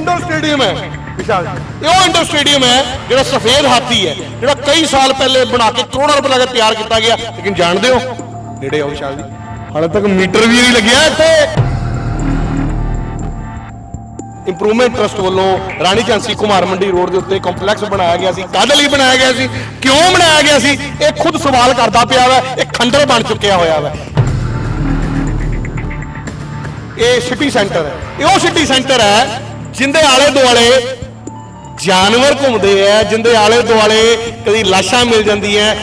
Indoor stadium ਹੈ। ਵਿਸ਼ਾਲ ਇਹ ਉਹ ਇੰਡੋਰ ਸਟੇਡੀਅਮ ਹੈ, ਜਿਹੜਾ ਸਫੇਦ ਹਾਥੀ ਹੈ, ਜਿਹੜਾ ਕਈ ਸਾਲ ਪਹਿਲੇ ਬਣਾ ਕੇ ਕਰੋੜਾਂ ਰੁਪਏ ਲਾ ਕੇ ਤਿਆਰ ਕੀਤਾ ਗਿਆ। ਲੇਕਿਨ ਜਾਣਦੇ ਹੋ, ਨੇੜੇ ਆਓ ਵਿਸ਼ਾਲ ਜੀ। ਹਾਲੇ ਤੱਕ ਮੀਟਰ ਵੀ ਨਹੀਂ ਲੱਗਿਆ ਇੱਥੇ। ਇੰਪਰੂਵਮੈਂਟ ਟਰਸਟ ਵੱਲੋਂ ਰਾਣੀ ਝਾਂਸੀ ਕੁਮਾਰ ਮੰਡੀ ਰੋਡ ਦੇ ਉੱਤੇ ਕੰਪਲੈਕਸ ਬਣਾਇਆ ਗਿਆ ਸੀ, ਕਾਹਦੇ ਲਈ ਬਣਾਇਆ ਗਿਆ ਸੀ, ਕਿਉਂ ਬਣਾਇਆ ਗਿਆ ਸੀ, ਇਹ ਖੁਦ ਸਵਾਲ ਕਰਦਾ ਪਿਆ ਵਾ, ਇਹ ਖੰਡਰ ਬਣ ਚੁੱਕਿਆ ਹੋਇਆ ਵਾ। ਇਹ ਸਿਟੀ ਸੈਂਟਰ ਹੈ। ਇਹ ਉਹ ਸਿਟੀ ਸੈਂਟਰ ਹੈ ਜਿੰਦੇ ਆਲੇ ਦੁਆਲੇ ਜਾਨਵਰ ਘੁੰਮਦੇ ਆ, ਜਿੰਦੇ ਆਲੇ ਦੁਆਲੇ ਕਦੀ ਲਾਸ਼ਾਂ ਮਿਲ ਜਾਂਦੀਆਂ।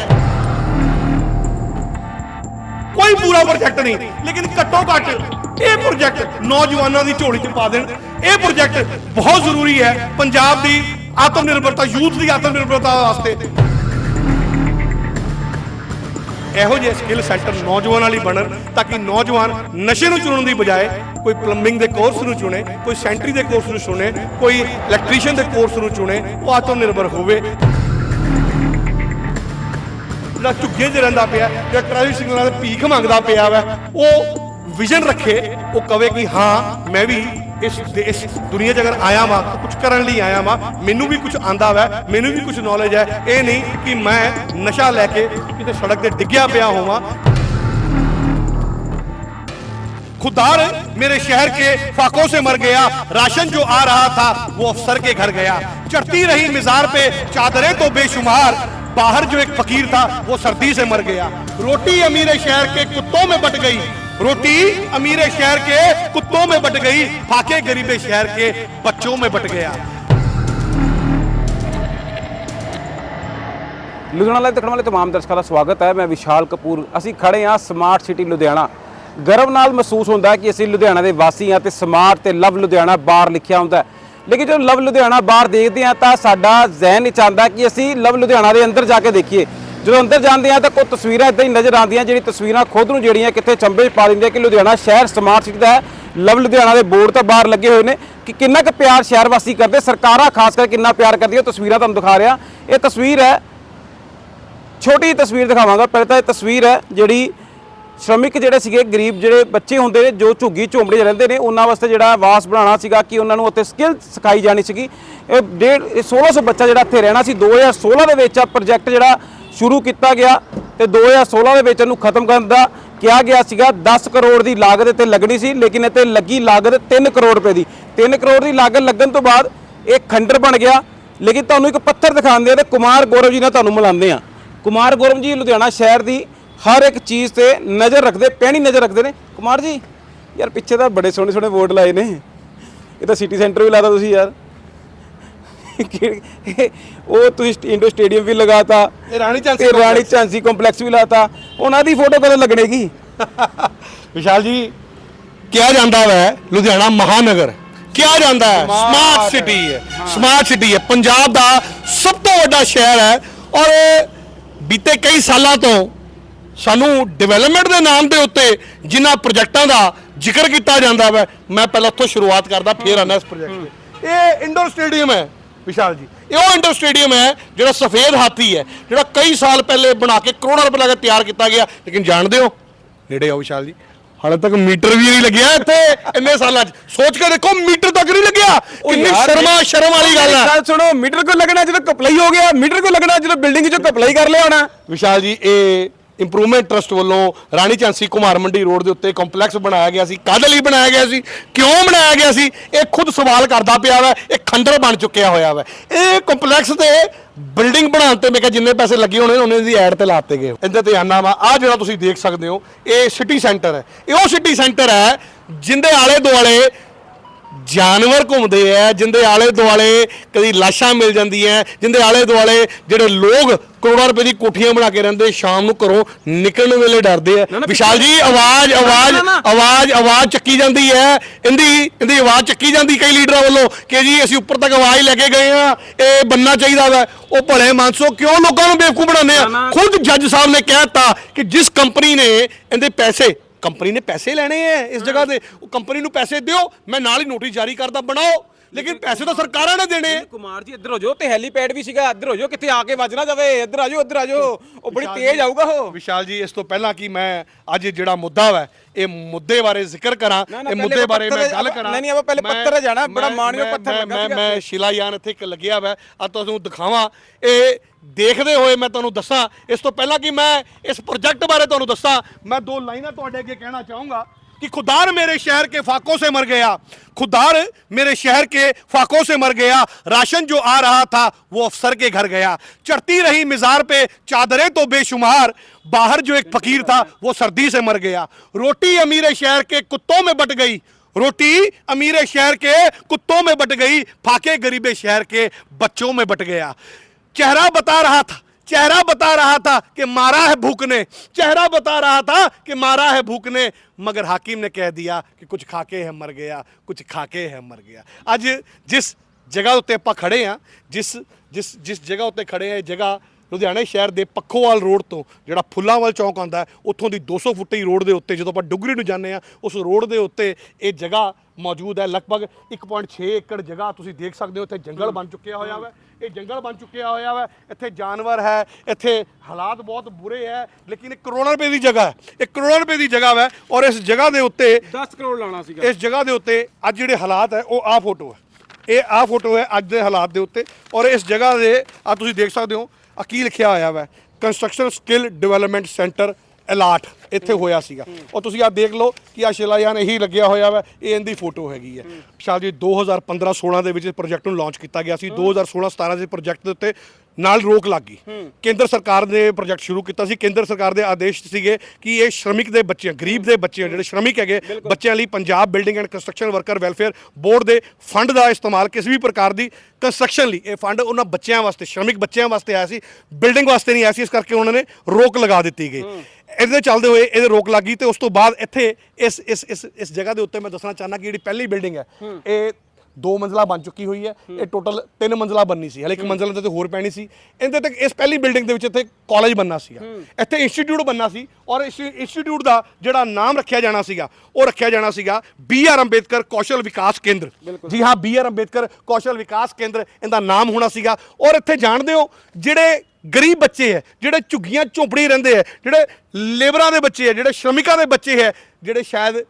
ਕੋਈ ਪੂਰਾ ਪ੍ਰੋਜੈਕਟ ਨਹੀਂ, ਲੇਕਿਨ ਘੱਟੋ ਘੱਟ ਇਹ ਪ੍ਰੋਜੈਕਟ ਨੌਜਵਾਨਾਂ ਦੀ ਝੋਲੀ 'ਚ ਪਾ ਦੇਣ। ਇਹ ਪ੍ਰੋਜੈਕਟ ਬਹੁਤ ਜ਼ਰੂਰੀ ਹੈ ਪੰਜਾਬ ਦੀ ਆਤਮ ਨਿਰਭਰਤਾ, ਯੂਥ ਦੀ ਆਤਮ ਨਿਰਭਰਤਾ ਵਾਸਤੇ। ਇਹੋ ਜਿਹੇ ਸਕਿੱਲ ਸੈਂਟਰ ਨੌਜਵਾਨਾਂ ਲਈ ਬਣਨ ਤਾਂ ਕਿ ਨੌਜਵਾਨ ਨਸ਼ੇ ਨੂੰ ਚੁਣਨ ਦੀ ਬਜਾਏ ਕੋਈ ਪਲੰਬਿੰਗ ਦੇ ਕੋਰਸ ਨੂੰ ਚੁਣੇ, ਕੋਈ ਸੈਂਟਰੀ ਦੇ ਕੋਰਸ ਨੂੰ ਚੁਣੇ, ਕੋਈ ਇਲੈਕਟ੍ਰੀਸ਼ੀਅਨ ਦੇ ਕੋਰਸ ਨੂੰ ਚੁਣੇ, ਉਹ ਆਤਮ ਨਿਰਭਰ ਹੋਵੇ। ਜਿਹੜਾ ਝੁੱਗੇ 'ਚ ਰਹਿੰਦਾ ਪਿਆ, ਜਿਹੜਾ ਟ੍ਰੈਫਿਕ ਸਿਗਨਲਾਂ ਦੇ ਭੀਖ ਮੰਗਦਾ ਪਿਆ ਵਾ, ਉਹ ਵਿਜ਼ਨ ਰੱਖੇ, ਉਹ ਕਵੇ ਕਿ ਹਾਂ, ਮੈਂ ਵੀ ਇਸ ਦੇ- ਇਸ ਦੁਨੀਆ 'ਚ ਅਗਰ ਆਇਆ ਵਾਂ ਤਾਂ ਕੁਝ ਕਰਨ ਲਈ ਆਇਆ ਵਾਂ ਮੈਨੂੰ ਵੀ ਕੁਝ ਆਂਦਾ ਵਾ ਮੈਨੂੰ ਵੀ ਕੁਝ ਨੌਲੇਜ ਹੈ ਇਹ ਨਹੀਂ ਕਿ ਮੈਂ ਨਸ਼ਾ ਲੈ ਕੇ ਕਿਤੇ ਸੜਕ ਤੇ ਡਿੱਗਿਆ ਪਿਆ ਹੋਵਾਂ खुदार मेरे शहर के फाकों से मर गया राशन जो आ रहा था वो अफसर के घर गया चढ़ती रही मिजार पे चादरें तो बेशुमार बाहर जो एक फकीर था वो सर्दी से मर गया रोटी अमीर शहर के कुत्तों में बट गई रोटी अमीर शहर के कुत्तों में बट गई फाके गरीबे शहर के बच्चों में बट गया ਲੁਧਿਆਣਾ ਲਾਈਵ ਦੇਖਣ ਵਾਲੇ ਤਮਾਮ ਦਰਸ਼ਕਾਂ ਦਾ ਸਵਾਗਤ ਹੈ ਮੈਂ ਵਿਸ਼ਾਲ ਕਪੂਰ ਅਸੀਂ ਖੜੇ ਹਾਂ ਸਮਾਰਟ ਸਿਟੀ ਲੁਧਿਆਣਾ ਗਰਵ ਨਾਲ ਮਹਿਸੂਸ ਹੁੰਦਾ ਹੈ ਕਿ ਅਸੀਂ ਲੁਧਿਆਣਾ ਦੇ ਵਾਸੀ ਹਾਂ ਤੇ ਸਮਾਰਟ ਤੇ ਲਵ ਲੁਧਿਆਣਾ ਬਾਹਰ ਲਿਖਿਆ ਹੁੰਦਾ ਹੈ ਲੇਕਿਨ ਜਦੋਂ ਲਵ ਲੁਧਿਆਣਾ ਬਾਹਰ ਦੇਖਦੇ ਹਾਂ ਤਾਂ ਸਾਡਾ ਜ਼ਿਹਨ ਵਿੱਚ ਆਉਂਦਾ ਕਿ ਅਸੀਂ ਲਵ ਲੁਧਿਆਣਾ ਦੇ ਅੰਦਰ ਜਾ ਕੇ ਦੇਖੀਏ ਜਦੋਂ ਅੰਦਰ ਜਾਂਦੇ ਹਾਂ ਤਾਂ ਕੋਈ ਤਸਵੀਰਾਂ ਇਦਾਂ ਹੀ ਨਜ਼ਰ ਆਉਂਦੀਆਂ, ਜਿਹੜੀ ਤਸਵੀਰਾਂ ਖੁਦ ਨੂੰ ਜਿਹੜੀਆਂ ਕਿੱਥੇ ਚੰਬੇ 'ਚ ਪਾ ਦਿੰਦੀਆਂ ਕਿ ਲੁਧਿਆਣਾ ਸ਼ਹਿਰ ਸਮਾਰਟ ਸਿਟੀ ਦਾ ਹੈ। ਲਵ ਲੁਧਿਆਣਾ ਦੇ ਬੋਰਡ ਤਾਂ ਬਾਹਰ ਲੱਗੇ ਹੋਏ ਨੇ ਕਿ ਕਿੰਨਾ ਕੁ ਪਿਆਰ ਸ਼ਹਿਰ ਵਾਸੀ ਕਰਦੇ, ਸਰਕਾਰਾਂ ਖਾਸ ਕਰਕੇ ਕਿੰਨਾ ਪਿਆਰ ਕਰਦੀਆਂ, ਉਹ ਤਸਵੀਰਾਂ ਤੁਹਾਨੂੰ ਦਿਖਾ ਰਿਹਾ। ਇਹ ਤਸਵੀਰ ਹੈ, ਛੋਟੀ ਜਿਹੀ ਤਸਵੀਰ ਦਿਖਾਵਾਂਗਾ, ਪਹਿਲਾਂ ਤਾਂ ਇਹ ਤਸਵੀਰ ਹੈ ਜਿਹੜੀ ਸ਼੍ਰਮਿਕ ਜਿਹੜੇ ਸੀਗੇ, ਗਰੀਬ ਜਿਹੜੇ ਬੱਚੇ ਹੁੰਦੇ ਨੇ, ਜੋ ਝੁੱਗੀ ਝੋਂਪੜੀ ਰਹਿੰਦੇ ਨੇ, ਉਹਨਾਂ ਵਾਸਤੇ ਜਿਹੜਾ ਵਾਸ ਬਣਾਉਣਾ ਸੀਗਾ ਕਿ ਉਹਨਾਂ ਨੂੰ ਉੱਥੇ ਸਕਿੱਲ ਸਿਖਾਈ ਜਾਣੀ ਸੀਗੀ। ਇਹ ਡੇਢ, ਇਹ 1600 ਬੱਚਾ ਜਿਹੜਾ ਇੱਥੇ ਰਹਿਣਾ ਸੀ 2016 ਦੇ ਵਿੱਚ ਆ ਪ੍ਰੋਜੈਕਟ ਜਿਹੜਾ ਸ਼ੁਰੂ ਕੀਤਾ ਗਿਆ ਤੇ 2016 ਦੇ ਵਿੱਚ ਇਹਨੂੰ ਖਤਮ ਕਰਨ ਦਾ ਕਿਹਾ ਗਿਆ ਸੀਗਾ। 10 ਕਰੋੜ ਦੀ ਲਾਗਤ ਇੱਥੇ ਲੱਗਣੀ ਸੀ, ਲੇਕਿਨ ਇੱਥੇ ਲੱਗੀ ਲਾਗਤ 3 ਕਰੋੜ ਰੁਪਏ ਦੀ। 3 ਕਰੋੜ ਦੀ ਲਾਗਤ ਲੱਗਣ ਤੋਂ ਬਾਅਦ ਇਹ ਖੰਡਰ ਬਣ ਗਿਆ। ਲੇਕਿਨ ਤੁਹਾਨੂੰ ਇੱਕ ਪੱਥਰ ਦਿਖਾਉਂਦੇ ਆ ਤੇ ਕੁਮਾਰ ਗੌਰਵ ਜੀ ਨਾਲ ਤੁਹਾਨੂੰ ਮਿਲਾਉਂਦੇ ਆ। ਕੁਮਾਰ ਗੌਰਵ ਜੀ ਲੁਧਿਆਣਾ ਸ਼ਹਿਰ ਦੀ ਹਰ ਇੱਕ ਚੀਜ਼ ਤੇ ਨਜ਼ਰ ਰੱਖਦੇ, ਪੈਣੀ ਨਜ਼ਰ ਰੱਖਦੇ ਨੇ। ਕੁਮਾਰ ਜੀ, ਯਾਰ ਪਿੱਛੇ ਤਾਂ ਬੜੇ ਸੋਹਣੇ ਸੋਹਣੇ ਵੋਟ ਲਾਏ ਨੇ। ਇਹ ਤਾਂ ਸਿਟੀ ਸੈਂਟਰ ਵੀ ਲਾਤਾ ਤੁਸੀਂ ਯਾਰ। ਉਹ ਤੁਸੀਂ ਇੰਡੋ ਸਟੇਡੀਅਮ ਵੀ ਲਗਾਤਾ। ਇਹ ਰਾਣੀ ਝਾਂਸੀ ਤੇ ਰਾਣੀ ਝਾਂਸੀ ਕੰਪਲੈਕਸ ਵੀ ਲਾਤਾ। ਉਹਨਾਂ ਦੀ ਫੋਟੋ ਕਦੋਂ ਲੱਗਣੇਗੀ? ਵਿਸ਼ਾਲ ਜੀ ਕਿਹਾ ਜਾਂਦਾ ਹੈ ਲੁਧਿਆਣਾ ਮਹਾਨਗਰ। ਕਿਹਾ ਜਾਂਦਾ ਹੈ ਸਮਾਰਟ ਸਿਟੀ ਹੈ। ਸਮਾਰਟ ਸਿਟੀ ਹੈ। ਪੰਜਾਬ ਦਾ ਸਭ ਤੋਂ ਵੱਡਾ ਸ਼ਹਿਰ ਹੈ ਔਰ ਬੀਤੇ ਕਈ ਸਾਲਾਂ ਤੋਂ ਸਾਨੂੰ ਡਿਵੈਲਪਮੈਂਟ ਦੇ ਨਾਮ ਦੇ ਉੱਤੇ ਜਿਨ੍ਹਾਂ ਪ੍ਰੋਜੈਕਟਾਂ ਦਾ ਜ਼ਿਕਰ ਕੀਤਾ ਜਾਂਦਾ ਹੈ ਮੈਂ ਪਹਿਲਾਂ ਉੱਥੋਂ ਸ਼ੁਰੂਆਤ ਕਰਦਾ ਫਿਰ ਆਣਾ ਇਸ ਪ੍ਰੋਜੈਕਟ ਤੇ। ਇਹ ਇੰਡੋਰ ਸਟੇਡੀਅਮ ਹੈ। ਵਿਸ਼ਾਲ ਜੀ। ਇਹ ਉਹ ਇੰਡੋਰ ਸਟੇਡੀਅਮ ਹੈ ਜਿਹੜਾ ਸਫੇਦ ਹਾਥੀ ਹੈ ਜਿਹੜਾ ਕਈ ਸਾਲ ਪਹਿਲੇ ਬਣਾ ਕੇ ਕਰੋੜਾਂ ਰੁਪਏ ਲਾ ਕੇ ਤਿਆਰ ਕੀਤਾ ਗਿਆ। ਲੇਕਿਨ ਜਾਣਦੇ ਹੋ ਨੇੜੇ ਆਓ ਵਿਸ਼ਾਲ ਜੀ। ਹਾਲੇ ਤੱਕ ਮੀਟਰ ਵੀ ਨਹੀਂ ਲੱਗਿਆ ਇੱਥੇ ਇੰਨੇ ਸਾਲਾਂ 'ਚ। ਸੋਚ ਕੇ ਦੇਖੋ ਮੀਟਰ ਤੱਕ ਨਹੀਂ ਲੱਗਿਆ। ਕਿੰਨੀ ਸ਼ਰਮਾ ਸ਼ਰਮ ਵਾਲੀ ਗੱਲ ਹੈ। ਗੱਲ ਸੁਣੋ ਮੀਟਰ ਕੋ ਲੱਗਣਾ ਜਦੋਂ ਕਪਲਾਈ ਹੋ ਗਿਆ ਮੀਟਰ ਕੋ ਲੱਗਣਾ ਜਦੋਂ ਬਿਲਡਿੰਗ 'ਚੋਂ ਕਪਲਾਈ ਕਰ ਲਿਆ ਹੋਣਾ। ਵਿਸ਼ਾਲ ਜੀ ਇਹ ਇੰਪਰੂਵਮੈਂਟ ਟਰਸਟ ਵੱਲੋਂ ਰਾਣੀ ਝਾਂਸੀ ਕੁਮਾਰ ਮੰਡੀ ਰੋਡ ਦੇ ਉੱਤੇ ਕੰਪਲੈਕਸ ਬਣਾਇਆ ਗਿਆ ਸੀ। ਕਾਹਦੇ ਲਈ ਬਣਾਇਆ ਗਿਆ ਸੀ? ਕਿਉਂ ਬਣਾਇਆ ਗਿਆ ਸੀ? ਇਹ ਖੁਦ ਸਵਾਲ ਕਰਦਾ ਪਿਆ ਵਾ, ਇਹ ਖੰਡਰ ਬਣ ਚੁੱਕਿਆ ਹੋਇਆ ਵਾ। ਇਹ ਕੰਪਲੈਕਸ ਤੇ ਬਿਲਡਿੰਗ ਬਣਾਉਣ ਤੇ ਮੈਂ ਕਿਹਾ ਜਿੰਨੇ ਪੈਸੇ ਲੱਗੇ ਹੋਣੇ, ਉਹਨੇ ਦੀ ਐਡ ਤੇ ਲਾਤੇ ਗਏ। ਇਹਦੇ ਤੇ ਆਨਾ ਵਾ। ਆ ਜਿਹੜਾ ਤੁਸੀਂ ਦੇਖ ਸਕਦੇ ਹੋ, ਇਹ ਸਿਟੀ ਸੈਂਟਰ ਹੈ। ਇਹ ਉਹ ਸਿਟੀ ਸੈਂਟਰ ਹੈ, ਜਿੰਦੇ ਆਲੇ ਦੁਆਲੇ ਜਾਨਵਰ ਘੁੰਮਦੇ ਆ ਜਿੰਦੇ ਆਲੇ ਦੁਆਲੇ ਕਦੀ ਲਾਸ਼ਾਂ ਮਿਲ ਜਾਂਦੀਆਂ ਜਿੰਦੇ ਆਲੇ ਦੁਆਲੇ ਜਿਹੜੇ ਲੋਕ ਕਰੋੜਾਂ ਰੁਪਏ ਦੀ ਕੋਠੀਆਂ ਬਣਾ ਕੇ ਰਹਿੰਦੇ ਸ਼ਾਮ ਨੂੰ ਘਰੋਂ ਨਿਕਲਣ ਵੇਲੇ ਡਰਦੇ ਆ ਵਿਸ਼ਾਲ ਜੀ ਆਵਾਜ਼ ਆਵਾਜ਼। ਆਵਾਜ਼ ਆਵਾਜ਼ ਚੱਕੀ ਜਾਂਦੀ ਹੈ ਇਹਦੀ ਇਹਦੀ ਆਵਾਜ਼ ਚੱਕੀ ਜਾਂਦੀ ਕਈ ਲੀਡਰਾਂ ਵੱਲੋਂ ਕਿ ਜੀ ਅਸੀਂ ਉੱਪਰ ਤੱਕ ਆਵਾਜ਼ ਲੈ ਕੇ ਗਏ ਆ ਇਹ ਬੰਨਾ ਚਾਹੀਦਾ ਵਾ ਉਹ ਭਲੇ ਮਾਨਸੋ ਕਿਉਂ ਲੋਕਾਂ ਨੂੰ ਬੇਵਕੂਫ ਬਣਾਉਂਦੇ ਆ। ਖੁਦ ਜੱਜ ਸਾਹਿਬ ਨੇ ਕਹਿਤਾ ਕਿ ਜਿਸ ਕੰਪਨੀ ਨੇ ਇਹਦੇ ਪੈਸੇ ਕੰਪਨੀ ਨੇ ਪੈਸੇ ਲੈਣੇ ਆ ਇਸ ਜਗ੍ਹਾ ਦੇ। ਉਹ ਕੰਪਨੀ ਨੂੰ ਪੈਸੇ ਦਿਓ, ਮੈਂ ਨਾਲ ਹੀ ਨੋਟਿਸ ਜਾਰੀ ਕਰਦਾ, ਬਣਾਓ। ਲੇਕਿਨ ਪੈਸੇ ਤਾਂ ਸਰਕਾਰਾਂ ਨੇ ਦੇਣੇ। ਆ। ਕੁਮਾਰ ਜੀ ਇੱਧਰ ਹੋ ਜਾਓ ਤੇ ਹੈਲੀਪੈਡ ਵੀ ਸੀਗਾ ਇੱਧਰ ਹੋ ਜਾਓ ਕਿੱਥੇ ਆ ਕੇ ਵੱਜ ਨਾ ਜਾਵੇ ਇੱਧਰ ਆ ਜਾਓ ਇੱਧਰ ਆ ਜਾਓ। ਉਹ ਬੜੀ ਤੇਜ਼ ਆਊਗਾ ਉਹ। ਵਿਸ਼ਾਲ ਜੀ ਇਸ ਤੋਂ ਪਹਿਲਾਂ ਕਿ ਮੈਂ ਅੱਜ ਜਿਹੜਾ ਮੁੱਦਾ ਵਾ ਇਹ ਮੁੱਦੇ ਬਾਰੇ ਜ਼ਿਕਰ ਕਰਾਂ ਇਹ ਮੁੱਦੇ ਬਾਰੇ ਮੈਂ ਗੱਲ ਕਰਾਂ। ਨਹੀਂ, ਨਹੀਂ, ਆਪਾਂ ਪਹਿਲੇ ਪੱਥਰ ਤੇ ਜਾਣਾ, ਬੜਾ ਮਾਣਯੋਗ ਪੱਥਰ ਲੱਗਾ ਮੈਂ ਮੈਂ ਸ਼ਿਲਾਯਾਨ ਇੱਥੇ ਇੱਕ ਲੱਗਿਆ ਹੋਇਆ ਆ ਤੁਹਾਨੂੰ ਦਿਖਾਵਾਂ। ਇਹ ਦੇਖਦੇ ਹੋਏ ਮੈਂ ਤੁਹਾਨੂੰ ਦੱਸਾਂ ਇਸ ਤੋਂ ਪਹਿਲਾਂ ਕਿ ਮੈਂ ਇਸ ਪ੍ਰੋਜੈਕਟ ਬਾਰੇ ਤੁਹਾਨੂੰ ਦੱਸਾਂ। ਮੈਂ ਦੋ ਲਾਈਨਾਂ ਤੁਹਾਡੇ ਅੱਗੇ ਕਹਿਣਾ ਚਾਹੂੰਗਾ। कि खुदार मेरे शहर के फाकों से मर गया, खुदार मेरे शहर के फाकों से मर गया, राशन जो आ रहा था वो अफसर के घर गया। चढ़ती रही मिजार पे चादरें तो बेशुमार, बाहर जो एक फकीर था वो सर्दी से मर गया। रोटी अमीर शहर के कुत्तों में बट गई, रोटी अमीर शहर के कुत्तों में बट गई, फाके गरीबे शहर के बच्चों में बट गया। चेहरा बता रहा था चेहरा बता रहा था कि मारा है भूख ने चेहरा बता रहा था कि मारा है भूख ने मगर हाकिम ने कह दिया कि कुछ खाके है मर गया कुछ ਖਾਕੇ ਹੈ ਮਰ ਗਿਆ ਅੱਜ ਜਿਸ ਜਗ੍ਹਾ ਉੱਤੇ ਆਪਾਂ ਖੜੇ ਆ ਜਿਸ ਜਿਸ ਜਿਸ ਜਗ੍ਹਾ ਉੱਤੇ ਖੜੇ ਆ ਇਹ ਜਗ੍ਹਾ ਲੁਧਿਆਣਾ ਸ਼ਹਿਰ ਦੇ ਪੱਖੋਵਾਲ ਰੋਡ ਤੋਂ ਜਿਹੜਾ ਫੁੱਲਾਂਵਾਲ ਚੌਂਕ ਆਉਂਦਾ ਹੈ ਉੱਥੋਂ ਦੀ 200 ਫੁੱਟੀ ਰੋਡ ਦੇ ਉੱਤੇ ਜਦੋਂ ਆਪਾਂ ਡੁਗਰੀ ਨੂੰ ਜਾਂਦੇ ਆ ਉਸ ਰੋਡ ਦੇ ਉੱਤੇ ਇਹ ਜਗ੍ਹਾ ਮੌਜੂਦ ਹੈ ਲਗਭਗ 1.6 ਏਕੜ ਜਗ੍ਹਾ ਤੁਸੀਂ ਦੇਖ ਸਕਦੇ ਹੋ ਇੱਥੇ ਜੰਗਲ ਬਣ ਚੁੱਕਿਆ ਹੋਇਆ ਵਾ ਇਹ ਜੰਗਲ ਬਣ ਚੁੱਕਿਆ ਹੋਇਆ ਵਾ ਇੱਥੇ ਜਾਨਵਰ ਹੈ ਇੱਥੇ ਹਾਲਾਤ ਬਹੁਤ ਬੁਰੇ ਹੈ ਲੇਕਿਨ ਇਹ ਕਰੋੜਾਂ ਰੁਪਏ ਦੀ ਜਗ੍ਹਾ ਹੈ ਇਹ ਕਰੋੜਾਂ ਰੁਪਏ ਦੀ ਜਗ੍ਹਾ ਵਾ ਔਰ ਇਸ ਜਗ੍ਹਾ ਦੇ ਉੱਤੇ 10 ਕਰੋੜ ਲਾਣਾ ਸੀਗਾ। ਇਸ ਜਗ੍ਹਾ ਦੇ ਉੱਤੇ ਅੱਜ ਜਿਹੜੇ ਹਾਲਾਤ ਹੈ ਉਹ ਆਹ ਫੋਟੋ ਹੈ। ਇਹ ਆਹ ਫੋਟੋ ਹੈ ਅੱਜ ਦੇ ਹਾਲਾਤ ਦੇ ਉੱਤੇ ਔਰ ਇਸ ਜਗ੍ਹਾ ਦੇ ਆ ਤੁਸੀਂ ਦੇਖ ਸਕਦੇ ਹੋ ਆ ਕੀ ਲਿਖਿਆ ਹੋਇਆ ਵਾ construction skill development centre allot ਇੱਥੇ ਹੋਇਆ ਸੀਗਾ। ਔਰ ਤੁਸੀਂ ਆ ਦੇਖ ਲਓ ਕਿ ਆ ਸ਼ਿਲਾਯਾਨ ਇਹੀ ਲੱਗਿਆ ਹੋਇਆ ਵਾ, ਇਹ ਇਹਦੀ ਫੋਟੋ ਹੈਗੀ ਹੈ। ਸ਼ਾਇਦ ਜੀ 2015 16 ਦੇ ਵਿੱਚ ਇਸ ਪ੍ਰੋਜੈਕਟ ਨੂੰ ਲਾਂਚ ਕੀਤਾ ਗਿਆ ਸੀ। 2016 17 ਦੇ ਪ੍ਰੋਜੈਕਟ ਦੇ ਉੱਤੇ ਨਾਲ ਰੋਕ ਲੱਗ ਗਈ। ਕੇਂਦਰ ਸਰਕਾਰ ਨੇ ਪ੍ਰੋਜੈਕਟ ਸ਼ੁਰੂ ਕੀਤਾ ਸੀ। ਕੇਂਦਰ ਸਰਕਾਰ ਦੇ ਆਦੇਸ਼ ਸੀਗੇ ਕਿ ਇਹ ਸ਼ਰਮਿਕ ਦੇ ਬੱਚੇ ਗਰੀਬ ਦੇ ਬੱਚੇ ਜਿਹੜੇ ਸ਼ਰਮਿਕ ਹੈਗੇ ਬੱਚਿਆਂ ਲਈ Punjab building and construction worker welfare board ਦੇ ਫੰਡ ਦਾ ਇਸਤੇਮਾਲ ਕਿਸੇ ਵੀ ਪ੍ਰਕਾਰ ਦੀ ਕੰਸਟਰਕਸ਼ਨ ਲਈ ਇਹ ਫੰਡ ਉਹਨਾਂ ਬੱਚਿਆਂ ਵਾਸਤੇ ਸ਼ਰਮਿਕ ਬੱਚਿਆਂ ਵਾਸਤੇ ਆਇਆ ਸੀ। ਬਿਲਡਿੰਗ ਵਾਸਤੇ ਨਹੀਂ ਆਇਆ ਸੀ। ਇਸ ਕਰਕੇ ਉਹਨਾਂ ਨੇ ਰੋਕ ਲਗਾ ਦਿੱਤੀ ਗਈ। ਇਹਦੇ ਚੱਲਦੇ ਹੋਏ ਇਹਦੇ ਰੋਕ ਲੱਗੀ ਤੇ ਉਸ ਤੋਂ ਬਾਅਦ ਇੱਥੇ ਇਸ ਇਸ ਇਸ ਇਸ ਜਗ੍ਹਾ ਦੇ ਉੱਤੇ ਮੈਂ ਦੱਸਣਾ ਚਾਹੁੰਦਾ ਕਿ ਜਿਹੜੀ ਪਹਿਲੀ ਬਿਲਡਿੰਗ ਹੈ। ਇਹ ਦੋ ਮੰਜ਼ਲਾ ਬਣ ਚੁੱਕੀ ਹੋਈ ਹੈ। ਇਹ ਟੋਟਲ ਤਿੰਨ ਮੰਜ਼ਲਾ ਬੰਨੀ ਸੀ। ਹਲੇ ਇੱਕ ਮੰਜ਼ਲ ਤੇ ਹੋਰ ਪੈਣੀ ਸੀ। ਇਹਦੇ ਤੱਕ ਇਸ ਪਹਿਲੀ ਬਿਲਡਿੰਗ ਦੇ ਵਿੱਚ ਇੱਥੇ ਕਾਲਜ ਬੰਨਾ ਸੀਗਾ। ਇੱਥੇ ਇੰਸਟੀਚਿਊਟ ਬੰਨਾ ਸੀ ਔਰ ਇਸ ਇੰਸਟੀਚਿਊਟ ਦਾ ਜਿਹੜਾ ਨਾਮ ਰੱਖਿਆ ਜਾਣਾ ਸੀਗਾ ਉਹ ਰੱਖਿਆ ਜਾਣਾ ਸੀਗਾ ਬੀ ਆਰ ਅੰਬੇਦਕਰ ਕੌਸ਼ਲ ਵਿਕਾਸ ਕੇਂਦਰ। ਜੀ ਹਾਂ ਬੀ ਆਰ ਅੰਬੇਦਕਰ ਕੌਸ਼ਲ ਵਿਕਾਸ ਕੇਂਦਰ ਇਹਦਾ ਨਾਮ ਹੋਣਾ ਸੀਗਾ। ਔਰ ਇੱਥੇ ਜਾਣਦੇ ਹੋ ਜਿਹੜੇ ਗਰੀਬ ਬੱਚੇ ਹੈ ਜਿਹੜੇ ਝੁੱਗੀਆਂ ਝੋਂਪੜੀ ਰਹਿੰਦੇ ਹੈ ਜਿਹੜੇ ਲੇਬਰਾਂ ਦੇ ਬੱਚੇ ਹੈ ਜਿਹੜੇ ਸ਼ਰਮਿਕਾਂ ਦੇ ਬੱਚੇ ਹੈ ਜਿਹੜੇ ਸ਼ਾਇਦ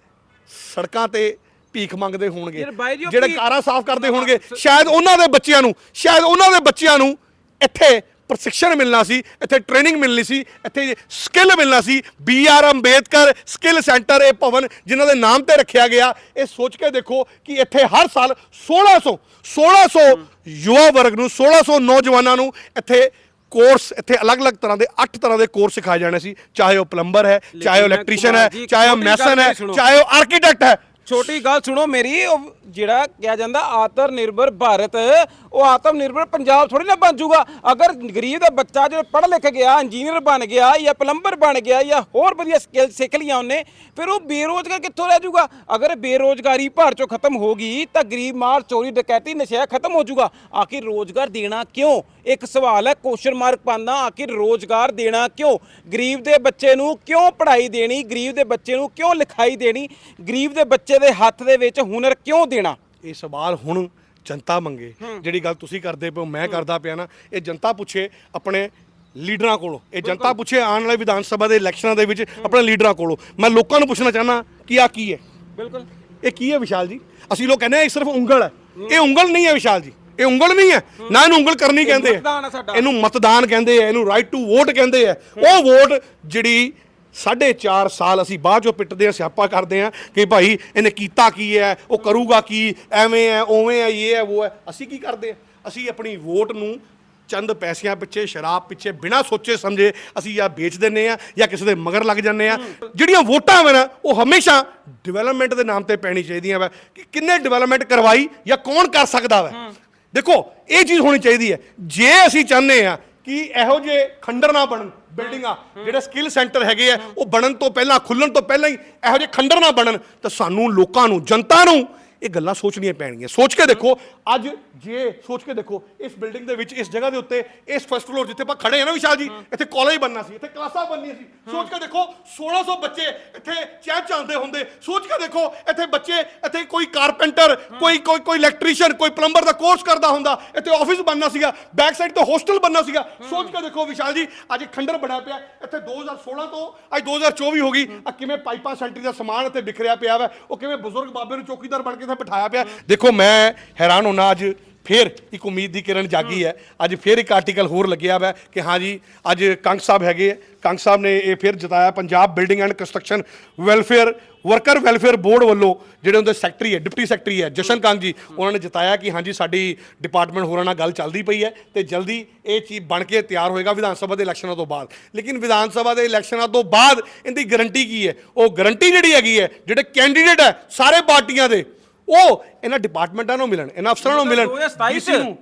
ਸੜਕਾਂ ਤੇ ਭੀਖ ਮੰਗਦੇ ਹੋਣਗੇ। ਯਾਰ ਬਾਈ ਜੀ ਉਹ ਜਿਹੜੇ ਭੀਖ- ਕਾਰਾਂ ਸਾਫ਼ ਕਰਦੇ ਹੋਣਗੇ ਸ਼ਾਇਦ ਉਹਨਾਂ ਦੇ ਬੱਚਿਆਂ ਨੂੰ ਸ਼ਾਇਦ ਉਹਨਾਂ ਦੇ ਬੱਚਿਆਂ ਨੂੰ ਇੱਥੇ ਪ੍ਰਸ਼ਿਕਸ਼ਣ ਮਿਲਣਾ ਸੀ ਇੱਥੇ ਟ੍ਰੇਨਿੰਗ ਮਿਲਣੀ ਸੀ ਇੱਥੇ ਸਕਿੱਲ ਮਿਲਣਾ ਸੀ। B R Ambedkar skill centre ਇਹ ਭਵਨ ਜਿਨ੍ਹਾਂ ਦੇ ਨਾਮ ਤੇ ਰੱਖਿਆ ਗਿਆ ਇਹ ਸੋਚ ਕੇ ਦੇਖੋ ਕਿ ਇੱਥੇ ਹਰ ਸਾਲ 1600 1600 ਯੁਵਾ ਵਰਗ ਨੂੰ 1600 ਨੌਜਵਾਨਾਂ ਨੂੰ ਇੱਥੇ ਕੋਰਸ ਇੱਥੇ ਅਲੱਗ-ਅਲੱਗ ਤਰ੍ਹਾਂ ਦੇ 8 ਤਰ੍ਹਾਂ ਦੇ ਕੋਰਸ ਸਿਖਾਏ ਜਾਣੇ ਸੀ। ਚਾਹੇ ਉਹ ਪਲੰਬਰ ਹੈ ਚਾਹੇ ਉਹ ਮੈਂ ਇਲੈਕਟ੍ਰੀਸ਼ੀਅਨ ਕੁਮਾਰ ਹੈ ਜੀ, ਚਾਹੇ ਉਹ ਗੱਲ ਮੈਸਨ ਹੈ ਮੇਰੀ ਸੁਣੋ। ਚਾਹੇ ਉਹ ਆਰਕੀਟੈਕਟ ਹੈ। ਛੋਟੀ ਗੱਲ ਸੁਣੋ ਮੇਰੀ ਉਹ ਜਿਹੜਾ ਕਿਹਾ ਜਾਂਦਾ ਆਤਮ ਨਿਰਭਰ ਭਾਰਤ, ਉਹ ਆਤਮ ਨਿਰਭਰ ਪੰਜਾਬ ਥੋੜੀ ਨਾ ਬਣ ਜਾਊਗਾ। ਅਗਰ ਗਰੀਬ ਦਾ ਬੱਚਾ ਜਿਹੜਾ ਪੜ੍ਹ ਲਿਖ ਗਿਆ ਇੰਜੀਨੀਅਰ ਬਣ ਗਿਆ ਜਾਂ ਪਲੰਬਰ ਬਣ ਗਿਆ ਜਾਂ ਹੋਰ ਵਧੀਆ ਸਕਿੱਲ ਸਿੱਖ ਲਈਆਂ ਉਹਨੇ, ਫਿਰ ਉਹ ਬੇਰੋਜ਼ਗਾਰ ਕਿੱਥੋਂ ਰਹਿ ਜਾਊਗਾ? ਅਗਰ ਬੇਰੋਜ਼ਗਾਰੀ ਭਾਰ ਚੋਂ ਖਤਮ ਹੋ ਗਈ, ਤਾਂ ਗਰੀਬ ਮਾਰ ਚੋਰੀ, ਡਕੈਤੀ, ਨਸ਼ਾ ਖਤਮ ਹੋ ਜਾਊਗਾ। ਆਖਿਰ ਰੋਜ਼ਗਾਰ ਦੇਣਾ ਕਿਉਂ? ਇੱਕ ਸਵਾਲ ਹੈ ਕੁਐਸਚਨ ਮਾਰਕ ਪਾਉਂਦਾ, ਆਖਿਰ ਰੋਜ਼ਗਾਰ ਦੇਣਾ ਕਿਉਂ? ਗਰੀਬ ਦੇ ਬੱਚੇ ਨੂੰ ਕਿਉਂ ਪੜ੍ਹਾਈ ਦੇਣੀ? ਗਰੀਬ ਦੇ ਬੱਚੇ ਨੂੰ ਕਿਉਂ ਲਿਖਾਈ ਦੇਣੀ? ਗਰੀਬ ਦੇ ਬੱਚੇ ਦੇ ਹੱਥ ਦੇ ਵਿੱਚ ਹੁਨਰ ਕਿਉਂ ਦੇਣਾ। ਇਹ ਸਵਾਲ ਹੁਣ ਜਨਤਾ ਮੰਗੇ। ਜਿਹੜੀ ਗੱਲ ਤੁਸੀਂ ਕਰਦੇ ਪਏ ਹੋ ਮੈਂ ਕਰਦਾ ਪਿਆ ਨਾ ਇਹ ਜਨਤਾ ਪੁੱਛੇ ਆਪਣੇ ਲੀਡਰਾਂ ਕੋਲੋਂ। ਇਹ ਜਨਤਾ ਪੁੱਛੇ ਆਉਣ ਵਾਲੇ ਵਿਧਾਨ ਸਭਾ ਦੇ ਇਲੈਕਸ਼ਨਾਂ ਦੇ ਵਿੱਚ ਆਪਣੇ ਲੀਡਰਾਂ ਕੋਲੋਂ। ਮੈਂ ਲੋਕਾਂ ਨੂੰ ਪੁੱਛਣਾ ਚਾਹਨਾ ਕਿ ਆ ਕੀ ਹੈ। ਬਿਲਕੁਲ। ਇਹ ਕੀ ਹੈ ਵਿਸ਼ਾਲ ਜੀ? ਅਸੀਂ ਲੋਕ ਕਹਿੰਦੇ ਆ ਇਹ ਸਿਰਫ ਉਂਗਲ ਹੈ। ਇਹ ਉਂਗਲ ਨਹੀਂ ਹੈ ਵਿਸ਼ਾਲ ਜੀ। ਇਹ ਉਂਗਲ ਨਹੀਂ ਹੈ। ਨਾ ਇਹਨੂੰ ਉਂਗਲ ਕਰਨੀ ਕਹਿੰਦੇ ਸਾਡਾ। ਇਹਨੂੰ ਮਤਦਾਨ ਕਹਿੰਦੇ ਆ ਇਹਨੂੰ ਰਾਈਟ ਟੂ ਵੋਟ ਕਹਿੰਦੇ ਆ ਉਹ ਵੋਟ ਜਿਹੜੀ ਸਾਢੇ ਚਾਰ ਸਾਲ ਅਸੀਂ ਬਾਅਦ ਚੋਂ ਪਿੱਟਦੇ ਆ ਸਿਆਪਾ ਕਰਦੇ ਆ ਕਿ ਭਾਈ ਇਹਨੇ ਕੀਤਾ ਕੀ ਹੈ ਉਹ ਕਰੂਗਾ ਕੀ ਐਵੇਂ ਹੈ ਉਵੇਂ ਹੈ ਇਹ ਹੈ ਉਹ ਹੈ। ਅਸੀਂ ਕੀ ਕਰਦੇ ਆ ਅਸੀਂ ਆਪਣੀ ਵੋਟ ਨੂੰ ਚੰਦ ਪੈਸਿਆਂ ਪਿੱਛੇ ਸ਼ਰਾਬ ਪਿੱਛੇ ਬਿਨਾਂ ਸੋਚੇ ਸਮਝੇ ਅਸੀਂ ਜਾਂ ਵੇਚ ਦਿੰਨੇ ਆ ਜਾਂ ਕਿਸੇ ਦੇ ਮਗਰ ਲੱਗ ਜੰਨੇ ਆ ਜਿਹੜੀਆਂ ਵੋਟਾਂ ਵਾ ਨਾ ਉਹ ਹਮੇਸ਼ਾ ਡਿਵੈਲਪਮੈਂਟ ਦੇ ਨਾਮ ਤੇ ਪੈਣੀ ਚਾਹੀਦੀਆਂ ਵਾ। ਕਿ ਕਿੰਨੇ ਡਿਵੈਲਪਮੈਂਟ ਕਰਵਾਈ ਜਾਂ ਕੌਣ ਕਰ ਸਕਦਾ ਵਾ? ਦੇਖੋ ਇਹ ਚੀਜ਼ ਹੋਣੀ ਚਾਹੀਦੀ ਹੈ। ਜੇ ਅਸੀਂ ਚਾਹੁੰਦੇ ਆ ਕਿ ਇਹੋ ਜਿਹੇ ਖੰਡਰ ਨਾ ਬਣਨ ਬਿਲਡਿੰਗਾਂ, ਜਿਹੜੇ ਸਕਿੱਲ ਸੈਂਟਰ ਹੈਗੇ ਆ, ਉਹ ਬਣਨ ਤੋਂ ਪਹਿਲਾਂ, ਖੁੱਲਣ ਤੋਂ ਪਹਿਲਾਂ ਹੀ ਇਹੋ ਜਿਹੇ ਖੰਡਰ ਨਾ ਬਣਨ। ਤਾਂ ਸਾਨੂੰ ਲੋਕਾਂ ਨੂੰ, ਜਨਤਾ ਨੂੰ ਇਹ ਗੱਲਾਂ ਸੋਚਣੀਆਂ ਪੈਣਗੀਆਂ। ਸੋਚ ਕੇ ਦੇਖੋ ਅੱਜ ਜੇ ਸੋਚ ਕੇ ਦੇਖੋ ਇਸ ਬਿਲਡਿੰਗ ਦੇ ਵਿੱਚ ਇਸ ਜਗ੍ਹਾ ਦੇ ਉੱਤੇ ਇਸ ਫਸਟ ਫਲੋਰ ਜਿੱਥੇ ਆਪਾਂ ਖੜੇ ਆ ਨਾ ਵਿਸ਼ਾਲ ਜੀ ਇੱਥੇ ਕਾਲਜ ਬਣਨਾ ਸੀ ਇੱਥੇ ਕਲਾਸਾਂ ਬਣਨੀਆਂ ਸੀ। ਸੋਚ ਕੇ ਦੇਖੋ 1600 ਬੱਚੇ ਇੱਥੇ ਚਹਿ ਚਾਂਦੇ ਹੁੰਦੇ। ਸੋਚ ਕੇ ਦੇਖੋ ਇੱਥੇ ਬੱਚੇ ਇੱਥੇ ਕੋਈ ਕਾਰਪੈਂਟਰ ਕੋਈ ਕੋਈ ਕੋਈ ਇਲੈਕਟ੍ਰੀਸ਼ੀਅਨ ਕੋਈ ਪਲੰਬਰ ਦਾ ਕੋਰਸ ਕਰਦਾ ਹੁੰਦਾ। ਇੱਥੇ ਆਫਿਸ ਬਣਨਾ ਸੀਗਾ ਬੈਕ ਸਾਈਡ ਤੇ ਹੋਸਟਲ ਬਣਨਾ ਸੀਗਾ। ਸੋਚ ਕੇ ਦੇਖੋ ਵਿਸ਼ਾਲ ਜੀ ਅੱਜ ਖੰਡਰ ਬਣਿਆ ਪਿਆ। ਇੱਥੇ 2016 ਤੋਂ ਅੱਜ 2024 ਹੋ ਗਈ। ਆ ਕਿਵੇਂ ਪਾਈਪਾਂ ਸੈਂਟਰੀ ਦਾ ਸਮਾਨ ਇੱਥੇ ਬਿਖਰਿਆ ਪਿਆ ਵਾ। ਉਹ ਕਿਵੇਂ ਬਜ਼ੁਰਗ ਬਾਬੇ ਨੂੰ ਚੌਕੀਦਾਰ ਬਣ ਕੇ ਇੱਥੇ ਬਿਠਾਇਆ ਪਿਆ। ਦੇਖੋ ਮੈਂ ਹੈਰਾਨ ਹੋਣਾ ਅੱਜ ਫਿਰ ਇੱਕ ਉਮੀਦ ਦੀ ਕਿਰਨ ਜਾਗੀ ਹੈ। ਅੱਜ ਫਿਰ ਇੱਕ ਆਰਟੀਕਲ ਹੋਰ ਲੱਗਿਆ ਵਾ ਕਿ ਹਾਂ ਜੀ, ਅੱਜ ਕੰਗ ਸਾਹਿਬ ਹੈਗੇ ਹੈ। ਕੰਗ ਸਾਹਿਬ ਨੇ ਇਹ ਫਿਰ ਜਤਾਇਆ, Punjab building and construction welfare worker welfare board ਵੱਲੋਂ ਜਿਹੜੇ ਉਹਦੇ ਸੈਕਟਰੀ ਹੈ ਡਿਪਟੀ ਸੈਕਟਰੀ ਹੈ, ਜਸ਼ਨ ਕੰਗ ਜੀ, ਉਹਨਾਂ ਨੇ ਜਤਾਇਆ ਕਿ ਹਾਂਜੀ ਸਾਡੀ ਡਿਪਾਰਟਮੈਂਟ ਹੋਰਾਂ ਨਾਲ ਗੱਲ ਚੱਲਦੀ ਪਈ ਹੈ ਤੇ ਜਲਦੀ ਇਹ ਚੀਜ਼ ਬਣ ਕੇ ਤਿਆਰ ਹੋਏਗਾ ਵਿਧਾਨ ਸਭਾ ਦੇ ਇਲੈਕਸ਼ਨਾਂ ਤੋਂ ਬਾਅਦ। ਲੇਕਿਨ ਵਿਧਾਨ ਸਭਾ ਦੇ ਇਲੈਕਸ਼ਨਾਂ ਤੋਂ ਬਾਅਦ ਇਹਦੀ ਗਾਰੰਟੀ ਕੀ ਹੈ? ਉਹ ਗਾਰੰਟੀ ਜਿਹੜੀ ਹੈਗੀ ਹੈ, ਜਿਹੜੇ ਕੈਂਡੀਡੇਟ ਹੈ, ਸਾਰੇ ਪਾਰਟੀਆਂ ਦੇ ਉਹ ਇਹਨਾਂ ਡਿਪਾਰਟਮੈਂਟਾਂ ਨੂੰ ਮਿਲਣ ਇਹਨਾਂ ਅਫਸਰਾਂ ਨੂੰ ਮਿਲਣ 2027 DC ਨੂੰ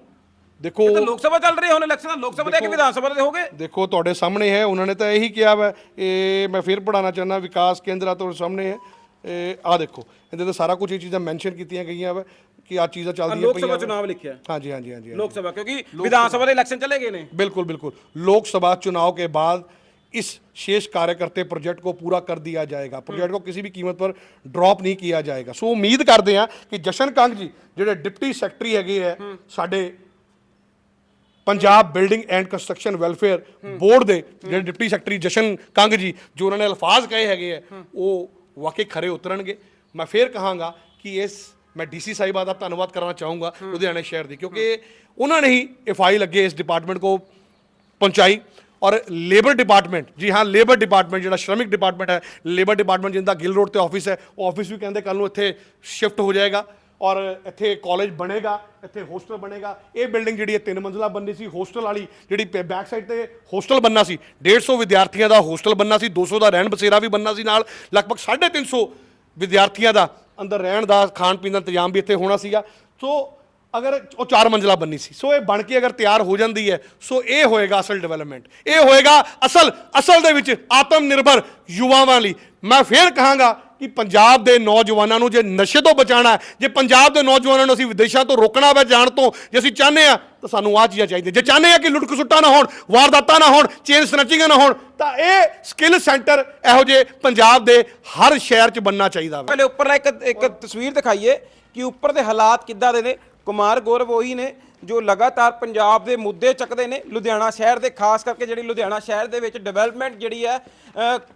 ਦੇਖੋ ਇਹ ਤਾਂ ਲੋਕ ਸਭਾ ਚੱਲ ਰਹੀ ਹੈ ਹੁਣ ਇਲੈਕਸ਼ਨ ਲੋਕ ਸਭਾ ਦੇ ਕਿ ਵਿਧਾਨ ਸਭਾ ਦੇ ਹੋਗੇ ਦੇਖੋ ਤੁਹਾਡੇ ਸਾਹਮਣੇ ਹੈ ਉਹਨਾਂ ਨੇ ਤਾਂ ਇਹੀ ਕਿਹਾ ਵਾ ਇਹ ਮੈਂ ਫਿਰ ਪੜਾਉਣਾ ਚਾਹੁੰਦਾ ਵਿਕਾਸ ਕੇਂਦਰਾਂ ਤੁਹਾਡੇ ਸਾਹਮਣੇ ਹੈ ਇਹ ਆ ਦੇਖੋ ਇਹਦੇ ਤੇ ਸਾਰਾ ਕੁਝ ਇਹ ਚੀਜ਼ਾਂ ਮੈਂਸ਼ਨ ਕੀਤੀਆਂ ਗਈਆਂ ਵਾ ਕਿ ਆ ਚੀਜ਼ਾਂ ਚੱਲਦੀਆਂ ਲੋਕ ਸਭਾ ਵਾ। ਚੁਣਾਵ ਲਿਖਿਆ ਹਾਂਜੀ ਹਾਂਜੀ ਹਾਂਜੀ ਹਾਂਜੀ। ਲੋਕ ਸਭਾ ਕਿਉਂਕਿ ਵਿਧਾਨ ਸਭਾ ਦੇ ਇਲੈਕਸ਼ਨ ਚਲੇ ਗਏ ਨੇ बिल्कुल बिल्कुल लोकसभा चुनाव के बाद इस शेष कार्यकर्ते प्रोजेक्ट को पूरा कर दिया जाएगा प्रोजेक्ट को किसी भी कीमत पर ड्रॉप नहीं किया जाएगा सो उम्मीद करते हैं कि जशन कंग जी ਜਿਹੜੇ ਡਿਪਟੀ ਸੈਕਟਰੀ ਹੈਗੇ ਹੈ ਸਾਡੇ Punjab building and construction welfare board ਦੇ ਜਿਹੜੇ ਡਿਪਟੀ ਸੈਕਟਰੀ ਜਸ਼ਨ ਕੰਗ ਜੀ ਜੋ ਉਹਨਾਂ ਨੇ ਅਲਫਾਜ਼ ਕਹੇ ਹੈਗੇ ਹੈ ਉਹ ਵਾਕਈ ਖਰੇ ਉਤਰਨਗੇ ਮੈਂ ਫੇਰ ਕਹਾਂਗਾ ਕਿ ਇਸ ਮੈਂ ਡੀਸੀ ਸਾਹਿਬਾ ਦਾ ਧੰਨਵਾਦ ਕਰਨਾ ਚਾਹੂੰਗਾ ਲੁਧਿਆਣਾ ਸ਼ਹਿਰ ਦੀ ਕਿਉਂਕਿ ਉਹਨਾਂ ਨੇ ਹੀ ਇਹ ਫਾਈਲ ਅੱਗੇ ਇਸ ਡਿਪਾਰਟਮੈਂਟ ਕੋ ਪਹੁੰਚਾਈ ਔਰ ਲੇਬਰ ਡਿਪਾਰਟਮੈਂਟ, ਜੀ ਹਾਂ, ਲੇਬਰ ਡਿਪਾਰਟਮੈਂਟ, ਜਿਹੜਾ ਸ਼੍ਰਮਿਕ ਡਿਪਾਰਟਮੈਂਟ ਹੈ, ਲੇਬਰ ਡਿਪਾਰਟਮੈਂਟ ਜਿੰਦਾ ਗਿੱਲ ਰੋਡ ਤੇ ਆਫਿਸ ਹੈ, ਉਹ ਆਫਿਸ ਵੀ ਕਹਿੰਦੇ ਕੱਲ ਨੂੰ ਇੱਥੇ ਸ਼ਿਫਟ ਹੋ ਜਾਏਗਾ ਔਰ ਇੱਥੇ ਕਾਲਜ ਬਣੇਗਾ, ਇੱਥੇ ਹੋਸਟਲ ਬਣੇਗਾ। ਇਹ ਬਿਲਡਿੰਗ ਜਿਹੜੀ ਹੈ ਤਿੰਨ ਮੰਜ਼ਲਾ ਬਣਨੀ ਸੀ, ਹੋਸਟਲ ਵਾਲੀ ਜਿਹੜੀ ਬੈਕ ਸਾਈਡ ਤੇ ਹੋਸਟਲ ਬਣਨਾ ਸੀ 150 ਵਿਦਿਆਰਥੀਆਂ ਦਾ ਹੋਸਟਲ ਬਣਨਾ ਸੀ 200 ਦਾ ਰਹਿਣ ਬਸੇਰਾ ਵੀ ਬਣਨਾ ਸੀ ਨਾਲ, ਲਗਭਗ 350 ਵਿਦਿਆਰਥੀਆਂ ਦਾ ਅੰਦਰ ਰਹਿਣ ਦਾ ਖਾਣ ਪੀਣ ਦਾ ਇੰਤਜ਼ਾਮ ਵੀ ਇੱਥੇ ਹੋਣਾ ਸੀਗਾ। ਸੋ ਅਗਰ ਉਹ ਚਾਰ ਮੰਜ਼ਲਾ ਬੰਨੀ ਸੀ, ਸੋ ਇਹ ਬਣ ਕੇ ਅਗਰ ਤਿਆਰ ਹੋ ਜਾਂਦੀ ਹੈ, ਸੋ ਇਹ ਹੋਏਗਾ ਅਸਲ ਡਿਵੈਲਪਮੈਂਟ ਇਹ ਹੋਏਗਾ ਅਸਲ ਅਸਲ ਦੇ ਵਿੱਚ ਆਤਮ ਨਿਰਭਰ ਯੁਵਾਵਾਂ ਲਈ। ਮੈਂ ਫੇਰ ਕਹਾਂਗਾ ਕਿ ਪੰਜਾਬ ਦੇ ਨੌਜਵਾਨਾਂ ਨੂੰ ਜੇ ਨਸ਼ੇ ਤੋਂ ਬਚਾਉਣਾ ਜੇ ਪੰਜਾਬ ਦੇ ਨੌਜਵਾਨਾਂ ਨੂੰ ਅਸੀਂ ਵਿਦੇਸ਼ਾਂ ਤੋਂ ਰੋਕਣਾ ਹੈ ਜਾਣ ਤੋਂ, ਜੇ ਅਸੀਂ ਚਾਹੁੰਦੇ ਆ ਤਾਂ ਸਾਨੂੰ ਆਹ ਚੀਜ਼ਾਂ ਚਾਹੀਦੀਆਂ। ਜੇ ਚਾਹੁੰਦੇ ਆ ਕਿ ਲੁੱਟ ਖਸੁੱਟਾਂ ਨਾ ਹੋਣ, ਵਾਰਦਾਤਾਂ ਨਾ ਹੋਣ, ਚੇਨ ਸਨੈਚਿੰਗਾਂ ਨਾ ਹੋਣ, ਤਾਂ ਇਹ ਸਕਿੱਲ ਸੈਂਟਰ ਇਹੋ ਜਿਹੇ ਪੰਜਾਬ ਦੇ ਹਰ ਸ਼ਹਿਰ 'ਚ ਬੰਨਣਾ ਚਾਹੀਦਾ ਵਾ। ਪਹਿਲੇ ਉੱਪਰਲਾ ਇੱਕ ਇੱਕ ਤਸਵੀਰ ਦਿਖਾਈਏ ਕਿ ਉੱਪਰ ਦੇ ਹਾਲਾਤ ਕਿੱਦਾਂ ਦੇ ਨੇ। ਕੁਮਾਰ ਗੌਰਵ ਉਹੀ ਨੇ ਜੋ ਲਗਾਤਾਰ ਪੰਜਾਬ ਦੇ ਮੁੱਦੇ ਚੱਕਦੇ ਨੇ, ਲੁਧਿਆਣਾ ਸ਼ਹਿਰ ਦੇ, ਖਾਸ ਕਰਕੇ ਜਿਹੜੀ ਲੁਧਿਆਣਾ ਸ਼ਹਿਰ ਦੇ ਵਿੱਚ ਡਿਵੈਲਪਮੈਂਟ ਜਿਹੜੀ ਹੈ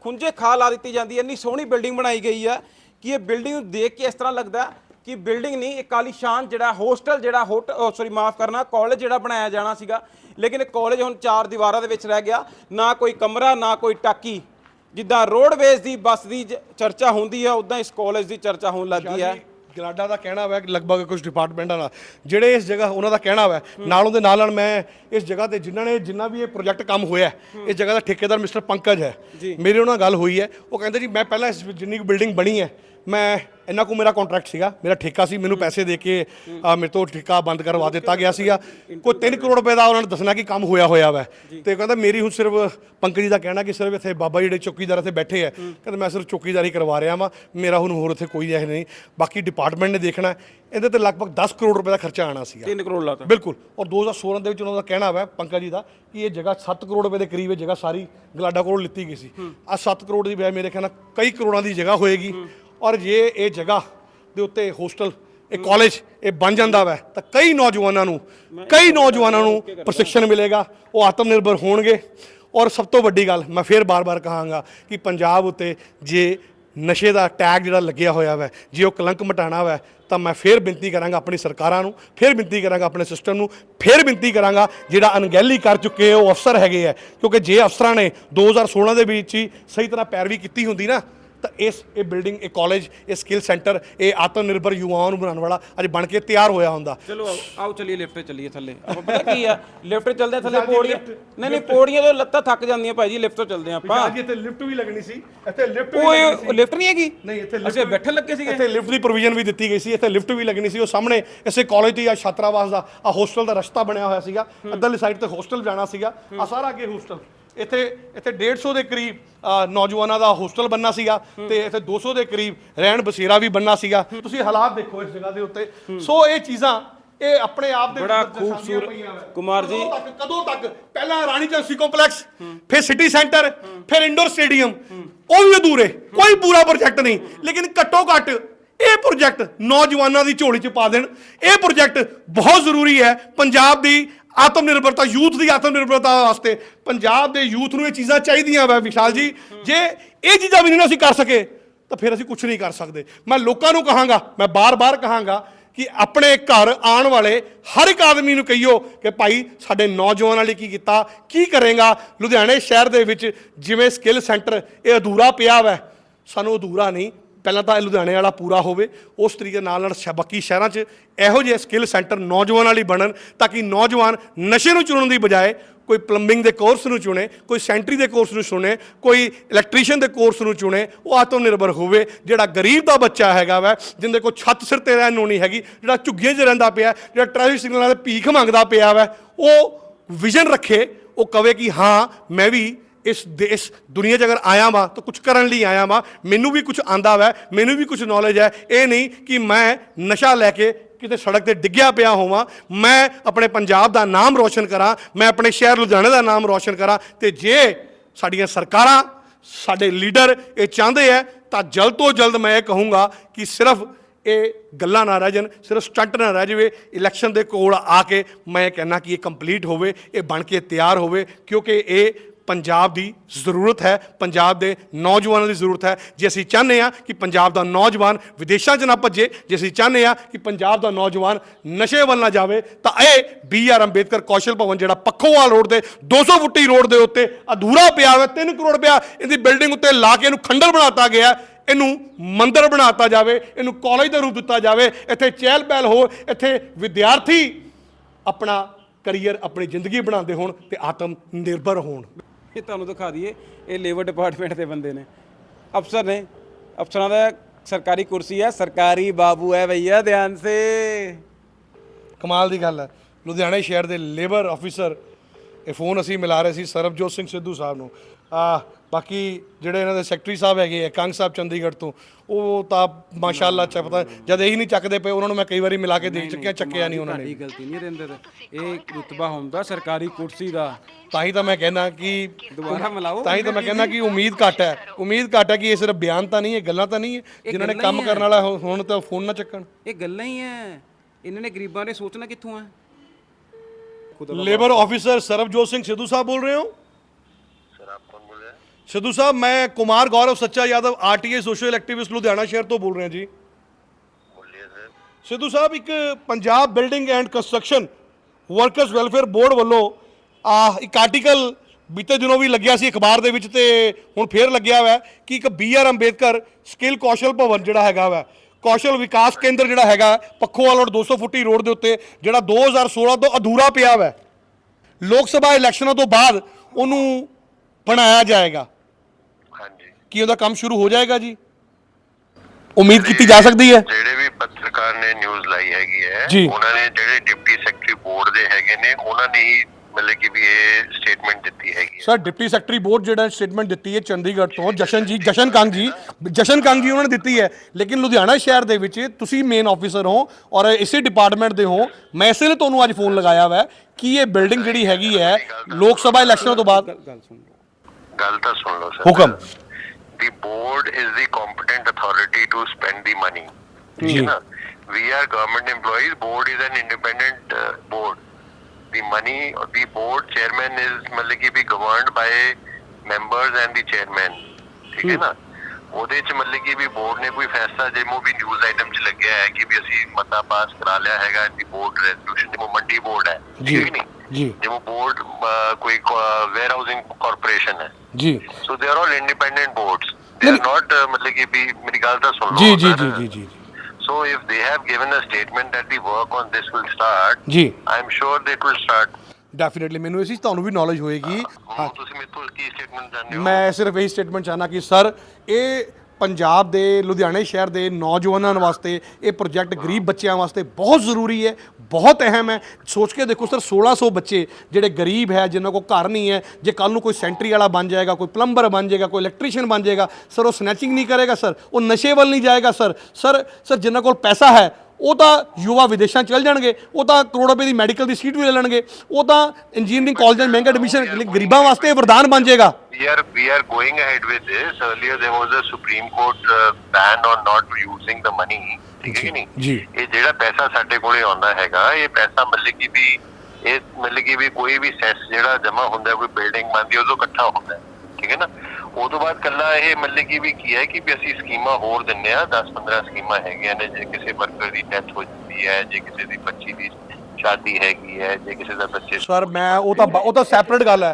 ਖੁੰਝੇ ਖਾ ਲਾ ਦਿੱਤੀ ਜਾਂਦੀ ਹੈ, ਇੰਨੀ ਸੋਹਣੀ ਬਿਲਡਿੰਗ ਬਣਾਈ ਗਈ ਹੈ ਕਿ ਇਹ ਬਿਲਡਿੰਗ ਨੂੰ ਦੇਖ ਕੇ ਇਸ ਤਰ੍ਹਾਂ ਲੱਗਦਾ ਕਿ ਬਿਲਡਿੰਗ ਨਹੀਂ, ਇੱਕ ਆਲੀਸ਼ਾਨ ਜਿਹੜਾ ਹੋਸਟਲ ਜਿਹੜਾ ਹੋਟ ਸੌਰੀ ਮਾਫ ਕਰਨਾ ਕਾਲਜ ਜਿਹੜਾ ਬਣਾਇਆ ਜਾਣਾ ਸੀਗਾ, ਲੇਕਿਨ ਇਹ ਕਾਲਜ ਹੁਣ ਚਾਰ ਦੀਵਾਰਾਂ ਦੇ ਵਿੱਚ ਰਹਿ ਗਿਆ, ਨਾ ਕੋਈ ਕਮਰਾ, ਨਾ ਕੋਈ ਟਾਕੀ, ਜਿੱਦਾਂ ਰੋਡਵੇਜ਼ ਦੀ, ਬੱਸ ਦੀ ਜ- ਚਰਚਾ ਹੁੰਦੀ ਹੈ ਉਦਾਂ ਇਸ ਕਾਲਜ ਦੀ ਚਰਚਾ ਹੋਣ ਲੱਗੀ ਹੈ। ਗਲਾਡਾ ਦਾ ਕਹਿਣਾ ਕਿ ਲਗਭਗ ਕੁਝ ਡਿਪਾਰਟਮੈਂਟਾਂ ਦਾ ਜਿਹੜੇ ਇਸ ਜਗ੍ਹਾ ਉਹਨਾਂ ਦਾ ਕਹਿਣਾ ਹੋਇਆ ਨਾਲ ਉਹਦੇ ਨਾਲ ਨਾਲ ਮੈਂ ਇਸ ਜਗ੍ਹਾ ਤੇ ਜਿਨ੍ਹਾਂ ਨੇ ਜਿੰਨਾ ਵੀ ਇਹ ਪ੍ਰੋਜੈਕਟ ਕੰਮ ਹੋਇਆ ਹੈ, ਇਸ ਜਗ੍ਹਾ ਦਾ ਠੇਕੇਦਾਰ ਮਿਸਟਰ ਪੰਕਜ ਹੈ। ਮੇਰੇ ਉਹਨਾਂ ਨਾਲ ਗੱਲ ਹੋਈ ਹੈ ਉਹ ਕਹਿੰਦੇ ਜੀ ਮੈਂ ਪਹਿਲਾਂ ਇਸ ਜਿੰਨੀ ਕੁ ਬਿਲਡਿੰਗ ਬਣੀ ਹੈ ਮੈਂ ਇਹਨਾਂ ਕੋ ਮੇਰਾ ਕੰਟਰੈਕਟ ਸੀਗਾ ਮੇਰਾ ਠੇਕਾ ਸੀ ਮੈਨੂੰ ਪੈਸੇ ਦੇ ਕੇ ਆ, ਮੇਰੇ ਤੋਂ ਠੇਕਾ ਬੰਦ ਕਰਵਾ ਦਿੱਤਾ ਗਿਆ ਸੀਗਾ। ਕੋਈ 3 ਕਰੋੜ ਰੁਪਏ ਦਾ ਉਹਨਾਂ ਨੇ ਦੱਸਣਾ ਕਿ ਕੰਮ ਹੋਇਆ ਹੋਇਆ ਵਾ। ਤੇ ਕਹਿੰਦਾ ਮੇਰੀ ਹੁਣ ਸਿਰਫ ਪੰਕਜ ਜੀ ਦਾ ਕਹਿਣਾ ਕਿ ਸਿਰਫ ਇੱਥੇ ਬਾਬਾ ਜਿਹੜੇ ਚੌਕੀਦਾਰ ਇੱਥੇ ਬੈਠੇ ਆ। ਕਹਿੰਦਾ ਮੈਂ ਸਿਰਫ ਚੌਕੀਦਾਰੀ ਕਰਵਾ ਰਿਹਾ ਵਾਂ ਮੇਰਾ ਹੁਣ ਹੋਰ ਇੱਥੇ ਕੋਈ ਇਹ ਨਹੀਂ। ਬਾਕੀ ਡਿਪਾਰਟਮੈਂਟ ਨੇ ਦੇਖਣਾ। ਇਹਦੇ ਤੇ ਲਗਭਗ 10 ਕਰੋੜ ਰੁਪਏ ਦਾ ਖਰਚਾ ਆਣਾ ਸੀਗਾ। 3 ਕਰੋੜ ਲਾਤਾ ਬਿਲਕੁਲ। ਔਰ 2016 ਦੇ ਵਿੱਚ ਉਹਨਾਂ ਦਾ ਕਹਿਣਾ ਹੈ ਪੰਕਜ ਜੀ ਦਾ ਕਿ ਇਹ ਜਗ੍ਹਾ 7 ਕਰੋੜ ਰੁਪਏ ਦੇ ਕਰੀਬ ਇਹ ਜਗ੍ਹਾ ਸਾਰੀ ਗਲਾਡਾ ਕੋਲ ਲਿੱਤੀ ਗਈ ਸੀ। ਆ 7 ਕਰੋੜ ਦੀ ਬਜਾਏ ਮੇਰੇ ਖਿਆਲ ਨਾਲ ਕਈ ਕਰੋੜਾਂ ਦੀ ਜਗ੍ਹਾ ਹੋਏਗੀ। ਔਰ ਜੇ ਇਹ ਜਗ੍ਹਾ ਦੇ ਉੱਤੇ ਹੋਸਟਲ ਇਹ ਕਾਲਜ ਇਹ ਬਣ ਜਾਂਦਾ ਵੈ ਤਾਂ ਕਈ ਨੌਜਵਾਨਾਂ ਨੂੰ ਕਈ ਨੌਜਵਾਨਾਂ ਨੂੰ ਪ੍ਰਸ਼ਿਕਸ਼ਨ ਮਿਲੇਗਾ ਉਹ ਆਤਮ ਨਿਰਭਰ ਹੋਣਗੇ। ਔਰ ਸਭ ਤੋਂ ਵੱਡੀ ਗੱਲ ਮੈਂ ਫੇਰ ਬਾਰ-ਬਾਰ ਕਹਾਂਗਾ ਕਿ ਪੰਜਾਬ ਉੱਤੇ ਜੇ ਨਸ਼ੇ ਦਾ ਟੈਗ ਜਿਹੜਾ ਲੱਗਿਆ ਹੋਇਆ ਵੈ ਜੇ ਉਹ ਕਲੰਕ ਮਟਾਣਾ ਵੈ ਤਾਂ ਮੈਂ ਫੇਰ ਬੇਨਤੀ ਕਰਾਂਗਾ ਆਪਣੀ ਸਰਕਾਰਾਂ ਨੂੰ ਫੇਰ ਬੇਨਤੀ ਕਰਾਂਗਾ ਆਪਣੇ ਸਿਸਟਮ ਨੂੰ ਫੇਰ ਬੇਨਤੀ ਕਰਾਂਗਾ ਜਿਹੜਾ ਅਣਗਹਿਲੀ ਕਰ ਚੁੱਕੇ ਉਹ ਅਫਸਰ ਹੈਗੇ ਆ। ਕਿਉਂਕਿ ਜੇ ਅਫਸਰਾਂ ਨੇ 2016 ਦੇ ਵਿੱਚ ਹੀ ਸਹੀ ਤਰ੍ਹਾਂ ਪੈਰਵੀ ਕੀਤੀ ਹੁੰਦੀ ਨਾ ਤਾਂ ਇਸ ਇਹ ਬਿਲਡਿੰਗ ਇਹ ਕਾਲਜ ਇਹ ਸਕਿੱਲ ਸੈਂਟਰ ਇਹ ਆਤਮ ਨਿਰਭਰ ਯੁਵਾਵਾਂ ਨੂੰ ਬਣਾਉਣ ਵਾਲਾ ਅੱਜ ਬਣ ਕੇ ਤਿਆਰ ਹੋਇਆ ਹੁੰਦਾ। ਚਲੋ ਆਓ- ਆਓ ਚਲੀਏ ਲਿਫਟ ਤੇ ਚੱਲੀਏ ਥੱਲੇ। ਆਪਾਂ ਪਤਾ ਕੀ ਆ ਲਿਫਟ ਤੇ ਚੱਲਦੇ ਆ ਥੱਲੇ ਪੌੜੀਆਂ ਨਹੀਂ ਨਹੀਂ ਪੌੜੀਆਂ ਤੋਂ ਲੱਤਾਂ ਥੱਕ ਜਾਂਦੀਆਂ ਭਾਈ ਜੀ ਲਿਫਟ ਤੋਂ ਚੱਲਦੇ ਆ ਆਪਾਂ। ਜੀ ਇੱਥੇ ਲਿਫਟ ਵੀ ਲੱਗਣੀ ਸੀ ਇੱਥੇ ਲਿਫਟ ਓਏ ਲਿਫਟ ਨਹੀਂ ਹੈਗੀ? ਨਹੀਂ ਇੱਥੇ ਅਸੀਂ ਬੈਠਣ ਲੱਗੇ ਸੀਗੇ? ਇੱਥੇ ਲਿਫਟ ਦੀ ਪ੍ਰੋਵੀਜ਼ਨ ਵੀ ਦਿੱਤੀ ਗਈ ਸੀ ਇੱਥੇ ਲਿਫਟ ਵੀ ਲੱਗਣੀ ਸੀ। ਉਹ ਸਾਹਮਣੇ ਇਸੇ ਕਾਲਜ ਦੀ ਆ ਛਾਤਰਾਵਾਸ ਦਾ ਆ ਹੋਸਟਲ ਦਾ ਰਸਤਾ ਬਣਿਆ ਹੋਇਆ ਸੀਗਾ। ਅੱਧਰਲੀ ਸਾਈਡ ਤੇ ਹੋਸਟਲ ਜਾਣਾ ਸੀਗਾ। ਆ ਸਾਰਾ ਅੱਗੇ ਹੋਸਟਲ ਇੱਥੇ ਇੱਥੇ 150 ਦੇ ਕਰੀਬ ਅ, ਨੌਜਵਾਨਾਂ ਦਾ ਹੋਸਟਲ ਬੰਨਾ ਸੀਗਾ ਤੇ ਇੱਥੇ 200 ਦੇ ਕਰੀਬ ਰਹਿਣ ਬਸੇਰਾ ਵੀ ਬੰਨਾ ਸੀਗਾ। ਤੁਸੀਂ ਹਾਲਾਤ ਦੇਖੋ ਇਸ ਜਗ੍ਹਾ ਦੇ ਉੱਤੇ। ਸੋ ਇਹ ਚੀਜ਼ਾਂ ਇਹ ਆਪਣੇ ਆਪ ਦੇ ਬੜਾ ਵਿੱਚ ਦਰਸਾਉਂਦੀਆਂ ਖੂਬਸੂਰਤ- ਪਈਆਂ ਵਾਂ। ਕੁਮਾਰ ਜੀ। ਕਦੋਂ ਤੱਕ ਕਦੋਂ ਤੱਕ? ਪਹਿਲਾਂ ਰਾਣੀ ਚੌਂਸੀ ਕੰਪਲੈਕਸ ਫਿਰ ਸਿਟੀ ਸੈਂਟਰ ਫਿਰ ਇੰਡੋਰ ਸਟੇਡੀਅਮ। ਉਹ ਵੀ ਅਧੂਰੇ ਕੋਈ ਪੂਰਾ ਪ੍ਰੋਜੈਕਟ ਨਹੀਂ। ਲੇਕਿਨ ਘੱਟੋ ਘੱਟ ਇਹ ਪ੍ਰੋਜੈਕਟ ਨੌਜਵਾਨਾਂ ਦੀ ਝੋਲੀ 'ਚ ਪਾ ਦੇਣ। ਇਹ ਪ੍ਰੋਜੈਕਟ ਬਹੁਤ ਜ਼ਰੂਰੀ ਹੈ। ਪੰਜਾਬ ਦੀ ਆਤਮ ਨਿਰਭਰਤਾ ਯੂਥ ਦੀ ਆਤਮ ਨਿਰਭਰਤਾ ਵਾਸਤੇ। ਪੰਜਾਬ ਦੇ ਯੂਥ ਨੂੰ ਇਹ ਚੀਜ਼ਾਂ ਚਾਹੀਦੀਆਂ ਵਾ, ਵਿਸ਼ਾਲ ਜੀ। ਜੇ ਇਹ ਚੀਜ਼ਾਂ ਵੀ ਨਹੀਂ ਨਾ ਅਸੀਂ ਕਰ ਸਕੇ, ਤਾਂ ਫਿਰ ਅਸੀਂ ਕੁਝ ਨਹੀਂ ਕਰ ਸਕਦੇ। ਮੈਂ ਲੋਕਾਂ ਨੂੰ ਕਹਾਂਗਾ, ਮੈਂ ਬਾਰ-ਬਾਰ ਕਹਾਂਗਾ ਕਿ ਆਪਣੇ ਘਰ ਆਉਣ ਵਾਲੇ ਹਰ ਇੱਕ ਆਦਮੀ ਨੂੰ ਕਹੀਓ ਕਿ ਭਾਈ ਸਾਡੇ ਨੌਜਵਾਨਾਂ ਲਈ ਕੀ ਕੀਤਾ, ਕੀ ਕਰੇਗਾ? ਲੁਧਿਆਣੇ ਸ਼ਹਿਰ ਦੇ ਵਿੱਚ ਜਿਵੇਂ ਸਕਿੱਲ ਸੈਂਟਰ ਇਹ ਅਧੂਰਾ ਪਿਆ ਵੈ। ਸਾਨੂੰ ਅਧੂਰਾ ਨਹੀਂ ਪਹਿਲਾਂ ਤਾਂ ਲੁਧਿਆਣੇ ਵਾਲਾ ਪੂਰਾ ਹੋਵੇ, ਉਸ ਤਰੀਕੇ ਨਾਲ ਨਾਲ ਸ਼- ਬਾਕੀ ਸ਼ਹਿਰਾਂ 'ਚ ਇਹੋ ਜਿਹੇ ਸਕਿੱਲ ਸੈਂਟਰ ਨੌਜਵਾਨਾਂ ਲਈ ਬਣਨ ਤਾਂ ਕਿ ਨੌਜਵਾਨ ਨਸ਼ੇ ਨੂੰ ਚੁਣਨ ਦੀ ਬਜਾਏ ਕੋਈ ਪਲੰਬਿੰਗ ਦੇ ਕੋਰਸ ਨੂੰ ਚੁਣੇ, ਕੋਈ ਸੈਂਟਰੀ ਦੇ ਕੋਰਸ ਨੂੰ ਚੁਣੇ, ਕੋਈ ਇਲੈਕਟ੍ਰੀਸ਼ੀਅਨ ਦੇ ਕੋਰਸ ਨੂੰ ਚੁਣੇ, ਉਹ ਆਤਮ ਨਿਰਭਰ ਹੋਵੇ, ਜਿਹੜਾ ਗਰੀਬ ਦਾ ਬੱਚਾ ਹੈਗਾ ਵੈ, ਜਿੰਦੇ ਕੋਲ ਛੱਤ ਸਿਰ ਤੇ ਰਹਿਣ ਨੂੰ ਨਹੀਂ ਹੈਗੀ, ਜਿਹੜਾ ਝੁੱਗੀਆਂ 'ਚ ਰਹਿੰਦਾ ਪਿਆ, ਜਿਹੜਾ ਟ੍ਰੈਫਿਕ ਸਿਗਨਲਾਂ ਦੇ ਭੀਖ ਮੰਗਦਾ ਪਿਆ ਵੈ, ਉਹ ਵਿਜ਼ਨ ਰੱਖੇ, ਉਹ ਕਵੇ ਕਿ ਹਾਂ, ਮੈਂ ਵੀ ਇਸ ਦੇਸ਼ ਦੁਨੀਆ 'ਚ ਅਗਰ ਆਇਆ ਵਾਂ ਤਾਂ ਕੁਝ ਕਰਨ ਲਈ ਆਇਆ ਵਾਂ। ਮੈਨੂੰ ਵੀ ਕੁਝ ਆਂਦਾ ਵੈ, ਮੈਨੂੰ ਵੀ ਕੁਝ ਨੌਲੇਜ ਹੈ। ਇਹ ਨਹੀਂ ਕਿ ਮੈਂ ਨਸ਼ਾ ਲੈ ਕੇ ਕਿਤੇ ਸੜਕ ਤੇ ਡਿੱਗਿਆ ਪਿਆ ਹੋਵਾਂ। ਮੈਂ ਆਪਣੇ ਪੰਜਾਬ ਦਾ ਨਾਮ ਰੋਸ਼ਨ ਕਰਾਂ, ਮੈਂ ਆਪਣੇ ਸ਼ਹਿਰ ਲੁਧਿਆਣੇ ਦਾ ਨਾਮ ਰੋਸ਼ਨ ਕਰਾਂ ਤੇ ਜੇ ਸਾਡੀਆਂ ਸਰਕਾਰਾਂ, ਸਾਡੇ ਲੀਡਰ ਇਹ ਚਾਹੁੰਦੇ ਆ ਤਾਂ ਜਲਦ ਤੋਂ ਜਲਦ ਮੈਂ ਇਹ ਕਹੂੰਗਾ ਕਿ ਸਿਰਫ ਇਹ ਗੱਲਾਂ ਨਾ ਰਹਿ ਜਾਣ, ਸਿਰਫ ਸਟੰਟ ਨਾ ਰਹਿ ਜਾਵੇ, ਇਲੈਕਸ਼ਨ ਦੇ ਕੋਲ ਆ ਕੇ ਮੈਂ ਕਹਿਣਾ ਕਿ ਇਹ ਕੰਪਲੀਟ ਹੋਵੇ, ਇਹ ਬਣ ਕੇ ਤਿਆਰ ਹੋਵੇ, ਕਿਉਂਕਿ ਇਹ ਪੰਜਾਬ ਦੀ ਜ਼ਰੂਰਤ ਹੈ, ਪੰਜਾਬ ਦੇ ਨੌਜਵਾਨਾਂ ਦੀ ਜ਼ਰੂਰਤ ਹੈ। ਜੇ ਅਸੀਂ ਚਾਹੁੰਦੇ ਆ ਕਿ ਪੰਜਾਬ ਦਾ ਨੌਜਵਾਨ ਵਿਦੇਸ਼ਾਂ 'ਚ ਨਾ ਭੱਜੇ, ਜੇ ਅਸੀਂ ਚਾਹੁੰਦੇ ਆ ਕਿ ਪੰਜਾਬ ਦਾ ਨੌਜਵਾਨ ਨਸ਼ੇ ਵੱਲ ਨਾ ਜਾਵੇ, ਤਾਂ ਇਹ ਬੀ ਆਰ ਅੰਬੇਦਕਰ ਕੌਸ਼ਲ ਭਵਨ ਜਿਹੜਾ ਪੱਖੋਵਾਲ ਰੋਡ ਦੇ 200 ਫੁੱਟੀ ਰੋਡ ਦੇ ਉੱਤੇ ਅਧੂਰਾ ਪਿਆ ਹੋਇਆ 3 ਕਰੋੜ ਰੁਪਇਆ ਇਹਦੀ ਬਿਲਡਿੰਗ ਉੱਤੇ ਲਾ ਕੇ ਇਹਨੂੰ ਖੰਡਰ ਬਣਾਤਾ ਗਿਆ। ਇਹਨੂੰ ਮੰਦਿਰ ਬਣਾਤਾ ਜਾਵੇ, ਇਹਨੂੰ ਕਾਲਜ ਦਾ ਰੂਪ ਦਿੱਤਾ ਜਾਵੇ, ਇੱਥੇ ਚਹਿਲ ਪਹਿਲ ਹੋ, ਇੱਥੇ ਵਿਦਿਆਰਥੀ ਆਪਣਾ ਕਰੀਅਰ, ਆਪਣੀ ਜ਼ਿੰਦਗੀ ਬਣਾਉਂਦੇ ਹੋਣ ਤੇ ਆਤਮ ਨਿਰਭਰ ਹੋਣ। ਇਹ ਤੁਹਾਨੂੰ ਦਿਖਾ ਦਈਏ, ਇਹ ਲੇਬਰ ਡਿਪਾਰਟਮੈਂਟ ਦੇ ਬੰਦੇ ਨੇ। ਅਫਸਰ ਨੇ, ਅਫਸਰਾਂ ਦਾ ਸਰਕਾਰੀ ਕੁਰਸੀ ਹੈ, ਸਰਕਾਰੀ ਬਾਬੂ ਹੈ ਭਈਆ, ਧਿਆਨ ਸੇ। ਕਮਾਲ ਦੀ ਗੱਲ ਹੈ। ਲੁਧਿਆਣਾ ਸ਼ਹਿਰ ਦੇ ਲੇਬਰ ਆਫੀਸਰ ਇਹ ਫੋਨ ਅਸੀਂ ਮਿਲਾ ਰਹੇ ਸੀ ਸਰਬਜੋਤ ਸਿੰਘ ਸਿੱਧੂ ਸਾਹਿਬ ਨੂੰ। ਆ ਬਾਕੀ ਜਿਹੜੇ ਇਹਨਾਂ ਦੇ ਸੈਕਟਰੀ ਸਾਹਿਬ ਹੈਗੇ ਆ ਕੰਗ ਸਾਹਿਬ ਚੰਡੀਗੜ੍ਹ ਤੋਂ ਉਹ ਤਾਂ ਮਾਸ਼ਾਅੱਲਾ ਚੱਪਦਾ ਜਦ ਇਹੀ ਨਹੀਂ ਚੱਕਦੇ ਪਏ ਉਹਨਾਂ ਨੂੰ ਮੈਂ ਕਈ ਵਾਰੀ ਮਿਲਾ ਕੇ ਦੇਖ ਚੱਕਿਆ ਚੱਕਿਆ ਨਹੀਂ ਉਹਨਾਂ ਨੇ। ਸਾਡੀ ਗਲਤੀ ਨਹੀਂ ਰਿੰਦਰ ਇਹ ਰੁਤਬਾ ਹੁੰਦਾ ਸਰਕਾਰੀ ਕੁਰਸੀ ਦਾ। ਤਾਂ ਹੀ ਤਾਂ ਮੈਂ ਕਹਿੰਦਾ ਕਿ ਦੁਬਾਰਾ ਮਿਲਾਓ। ਤਾਂ ਹੀ ਤਾਂ ਮੈਂ ਕਹਿੰਦਾ ਕਿ ਉਮੀਦ ਘੱਟ ਹੈ ਉਮੀਦ ਘੱਟ ਹੈ ਕਿ ਇਹ ਸਿਰਫ ਬਿਆਨ ਤਾਂ ਨਹੀਂ ਹੈ ਗੱਲਾਂ ਤਾਂ ਨਹੀਂ ਹੈ ਜਿਨ੍ਹਾਂ ਨੇ ਕੰਮ ਕਰਨ ਵਾਲਾ ਹੋ- ਤਾਂ ਫੋਨ ਨਾ ਚੱਕਣ। ਇਹ ਗੱਲਾਂ ਹੀ ਹੈ। ਇਹਨਾਂ ਨੇ ਗਰੀਬਾਂ ਨੇ ਸੋਚਣਾ ਕਿੱਥੋਂ ਆ ਲੇਬਰ ਆਫੀਸਰ ਸਰਬਜੋਤ ਸਿੰਘ ਸਿੱਧੂ ਸਾਹਿਬ ਬੋਲ ਰਹੇ ਹੋ? ਸਿੱਧੂ ਸਾਹਿਬ ਮੈਂ Kumar Gaurav Sachcha Yadav RTA social activist Ludhiana ਸ਼ਹਿਰ ਤੋਂ ਬੋਲ ਰਿਹਾ ਜੀ। ਸਿੱਧੂ ਸਾਹਿਬ ਇੱਕ Punjab building and construction workers welfare board ਵੱਲੋਂ ਆ ਇੱਕ ਆਰਟੀਕਲ ਬੀਤੇ ਦਿਨੋਂ ਵੀ ਲੱਗਿਆ ਸੀ ਅਖਬਾਰ ਦੇ ਵਿੱਚ ਤੇ ਹੁਣ ਫੇਰ ਲੱਗਿਆ ਹੋਇਆ ਕਿ ਇੱਕ B R Ambedkar skill Kaushal Bhavan ਜਿਹੜਾ ਹੈਗਾ ਵਾ ਕੌਸ਼ਲ ਵਿਕਾਸ ਕੇਂਦਰ ਜਿਹੜਾ ਹੈਗਾ ਪੱਖੋਵਾਲ ਔਰ 200 ਫੁੱਟੀ ਰੋਡ ਦੇ ਉੱਤੇ ਜਿਹੜਾ 2016 ਤੋਂ ਅਧੂਰਾ ਪਿਆ ਹੋਇਆ ਲੋਕ ਸਭਾ ਇਲੈਕਸ਼ਨਾਂ ਤੋਂ ਬਾਅਦ ਉਹਨੂੰ ਬਣਾਇਆ ਜਾਏਗਾ। ਕੀ ਉਹਦਾ ਕੰਮ ਸ਼ੁਰੂ ਹੋ ਜਾਏਗਾ ਜੀ? ਉਮੀਦ ਕੀਤੀ ਜਾ ਸਕਦੀ ਹੈ? ਜਿਹੜੇ ਵੀ ਪੱਤਰਕਾਰ ਨੇ ਨਿਊਜ਼ ਲਾਈ ਹੈਗੀ ਹੈ ਜੀ। ਉਹਨਾਂ ਨੇ ਜਿਹੜੇ ਡਿਪਟੀ ਸੈਕਟਰੀ ਬੋਰਡ ਦੇ ਹੈਗੇ ਨੇ ਉਹਨਾਂ ਨੇ ਹੀ ਮਤਲਬ ਕਿ ਵੀ ਇਹ ਸਟੇਟਮੈਂਟ ਦਿੱਤੀ ਹੈਗੀ ਹੈ। ਸਰ ਡਿਪਟੀ ਸੈਕਟਰੀ ਬੋਰਡ ਜਿਹੜਾ ਸਟੇਟਮੈਂਟ ਦਿੱਤੀ ਹੈ ਚੰਡੀਗੜ੍ਹ ਤੋਂ ਜਸ਼ਨ ਜੀ ਜਸ਼ਨ ਕੰਗ ਜੀ ਜਸ਼ਨ ਕੰਗ ਜੀ ਉਹਨਾਂ ਨੇ ਦਿੱਤੀ ਹੈ। ਲੇਕਿਨ ਲੁਧਿਆਣਾ ਸ਼ਹਿਰ ਦੇ ਵਿੱਚ ਤੁਸੀਂ ਮੇਨ ਆਫੀਸਰ ਹੋ ਔਰ ਇਸੇ ਡਿਪਾਰਟਮੈਂਟ ਦੇ ਹੋ। ਮੈਂ ਇਸੇ ਲਈ ਤੁਹਾਨੂੰ ਅੱਜ ਫੋਨ ਲਗਾਇਆ ਵਾ ਕਿ ਇਹ ਬਿਲਡਿੰਗ ਜਿਹੜੀ ਹੈਗੀ ਹੈ ਲੋਕ ਸਭਾ ਇਲੈਕਸ਼ਨਾਂ ਤੋਂ ਬਾਅਦ ਗੱਲ ਸੁਣ ਲਓ ਗੱਲ ਤਾਂ ਸੁਣ ਲਓ ਸਰ। ਹੁਕਮ। the board is the competent authority to spend the money ठीक है ना we are government employees board is an independent uh, board the money the board chairman is मतलब कि भी governed by members and the chairman ठीक है ना ਉਹਦੇ ਚ ਮਤਲਬ ਕਿ ਵੀ ਬੋਰਡ ਨੇ ਕੋਈ ਫੈਸਲਾ ਜਿਵੇਂ ਵੀ ਨਿਊਜ਼ ਆਈਟਮ ਚ ਲੱਗਿਆ ਹੈ ਕਿ ਵੀ ਅਸੀਂ ਮਤਾ ਪਾਸ ਕਰਾ ਲਿਆ ਹੈਗਾ ਦੀ ਬੋਰਡ ਰੈਜ਼ੋਲੂਸ਼ਨ ਜਿਵੇਂ ਮੰਡੀ ਬੋਰਡ ਹੈ ਜੀ, ਠੀਕ ਨਹੀਂ ਜੀ। ਜਿਵੇਂ ਬੋਰਡ ਕੋਈ ਵੇਅਰ ਹਾਊਸਿੰਗ ਕਾਰਪੋਰੇਸ਼ਨ ਹੈ ਜੀ So they are all independent boards. They are not uh, मतलब कि भी मेरी ਗੱਲ ਤਾਂ ਸੁਣ ਲਓ ਜੀ ਜੀ sir. ਜੀ ਜੀ ਜੀ So if they have given a statement that the work on this will start, ਜੀ I am sure that it will start. Definitely ਮੈਨੂੰ ਇਸ ਚੀਜ਼ ਤੁਹਾਨੂੰ ਵੀ ਨੌਲੇਜ ਹੋਏਗੀ ਹੁਣ ਤੁਸੀਂ ਮੇਰੇ ਤੋਂ ਕੀ ਸਟੇਟਮੈਂਟ ਜਾਣਦੇ ਹੋ ਮੈਂ ਸਿਰਫ ਇਹੀ ਸਟੇਟਮੈਂਟ ਚਾਹਨਾ ਕਿ ਸਰ ਇਹ ਪੰਜਾਬ ਦੇ ਲੁਧਿਆਣੇ ਸ਼ਹਿਰ ਦੇ ਨੌਜਵਾਨਾਂ ਵਾਸਤੇ ਇਹ ਪ੍ਰੋਜੈਕਟ ਗਰੀਬ ਬੱਚਿਆਂ ਵਾਸਤੇ ਬਹੁਤ ਜ਼ਰੂਰੀ ਹੈ ਬਹੁਤ ਅਹਿਮ ਹੈ। ਸੋਚ ਕੇ ਦੇਖੋ ਸਰ 1600 ਬੱਚੇ ਜਿਹੜੇ ਗਰੀਬ ਹੈ ਜਿਨ੍ਹਾਂ ਕੋਲ ਘਰ ਨਹੀਂ ਹੈ ਜੇ ਕੱਲ ਨੂੰ ਕੋਈ ਸੈਂਟਰੀ ਵਾਲਾ ਬਣ ਜਾਏਗਾ ਕੋਈ ਪਲੰਬਰ ਬਣ ਜਾਏਗਾ ਕੋਈ ਇਲੈਕਟ੍ਰੀਸ਼ੀਅਨ ਬਣ ਜਾਏਗਾ ਸਰ ਉਹ ਸਨੈਚਿੰਗ ਨਹੀਂ ਕਰੇਗਾ ਸਰ ਉਹ ਨਸ਼ੇ ਵੱਲ ਨਹੀਂ ਜਾਏਗਾ ਸਰ। ਸਰ ਸਰ ਜਿਨ੍ਹਾਂ ਕੋਲ ਪੈਸਾ ਹੈ ਉਹ ਤਾਂ ਯੁਵਾ ਵਿਦੇਸ਼ਾਂ ਚਲ ਜਾਣਗੇ ਉਹ ਤਾਂ ਕਰੋੜ ਰੁਪਏ ਦੀ ਮੈਡੀਕਲ ਦੀ ਸੀਟ ਵੀ ਲੈ ਲੈਣਗੇ ਉਹ ਤਾਂ ਇੰਜੀਨੀਅਰਿੰਗ ਕਾਲਜਾਂ 'ਚ ਮਹਿੰਗਾ ਐਡਮਿਸ਼ਨ ਗਰੀਬਾਂ ਵਾਸਤੇ ਵਰਦਾਨ ਬਣ ਜਾਏਗਾ। We are we are going ahead with this. Earlier there was a supreme court uh, ban on not using the money. ਠੀਕ ਹੈ ਕਿ ਨਹੀਂ? ਜੀ। ਇਹ ਜਿਹੜਾ ਪੈਸਾ ਸਾਡੇ ਕੋਲੇ ਆਉਂਦਾ ਹੈਗਾ ਇਹ ਪੈਸਾ ਮਤਲਬ ਕਿ ਵੀ ਇਹ ਮਤਲਬ ਕਿ ਵੀ ਕੋਈ ਵੀ ਸੈਸ ਜਿਹੜਾ ਜਮਾ ਹੁੰਦਾ ਕੋਈ ਬਿਲਡਿੰਗ ਬਣਦੀ ਉਦੋਂ ਇਕੱਠਾ ਹੁੰਦਾ ਠੀਕ ਹੈ ਨਾ? ਉਹ ਤੋਂ ਬਾਅਦ ਕੱਲਾ ਇਹ ਮਤਲਬ ਕਿ ਵੀ ਕੀ ਹੈ ਕਿ ਵੀ ਅਸੀਂ ਸਕੀਮਾਂ ਹੋਰ ਦਿੰਨੇ ਆ 10 15 ਸਕੀਮਾਂ ਹੈਗੀਆਂ ਨੇ ਜੇ ਕਿਸੇ ਵਰਕਰ ਦੀ ਡੈਥ ਹੋ ਜਾਂਦੀ ਹੈ ਜੇ ਕਿਸੇ ਦੀ ਬੱਚੀ ਦੀ ਸ਼ਾਦੀ ਹੈਗੀ ਹੈ ਜੇ ਕਿਸੇ ਦਾ ਬੱਚੇ ਸਰ ਮੈਂ ਉਹ ਤਾਂ ਉਹ ਤਾਂ ਸੈਪਰੇਟ ਗੱਲ ਹੈ।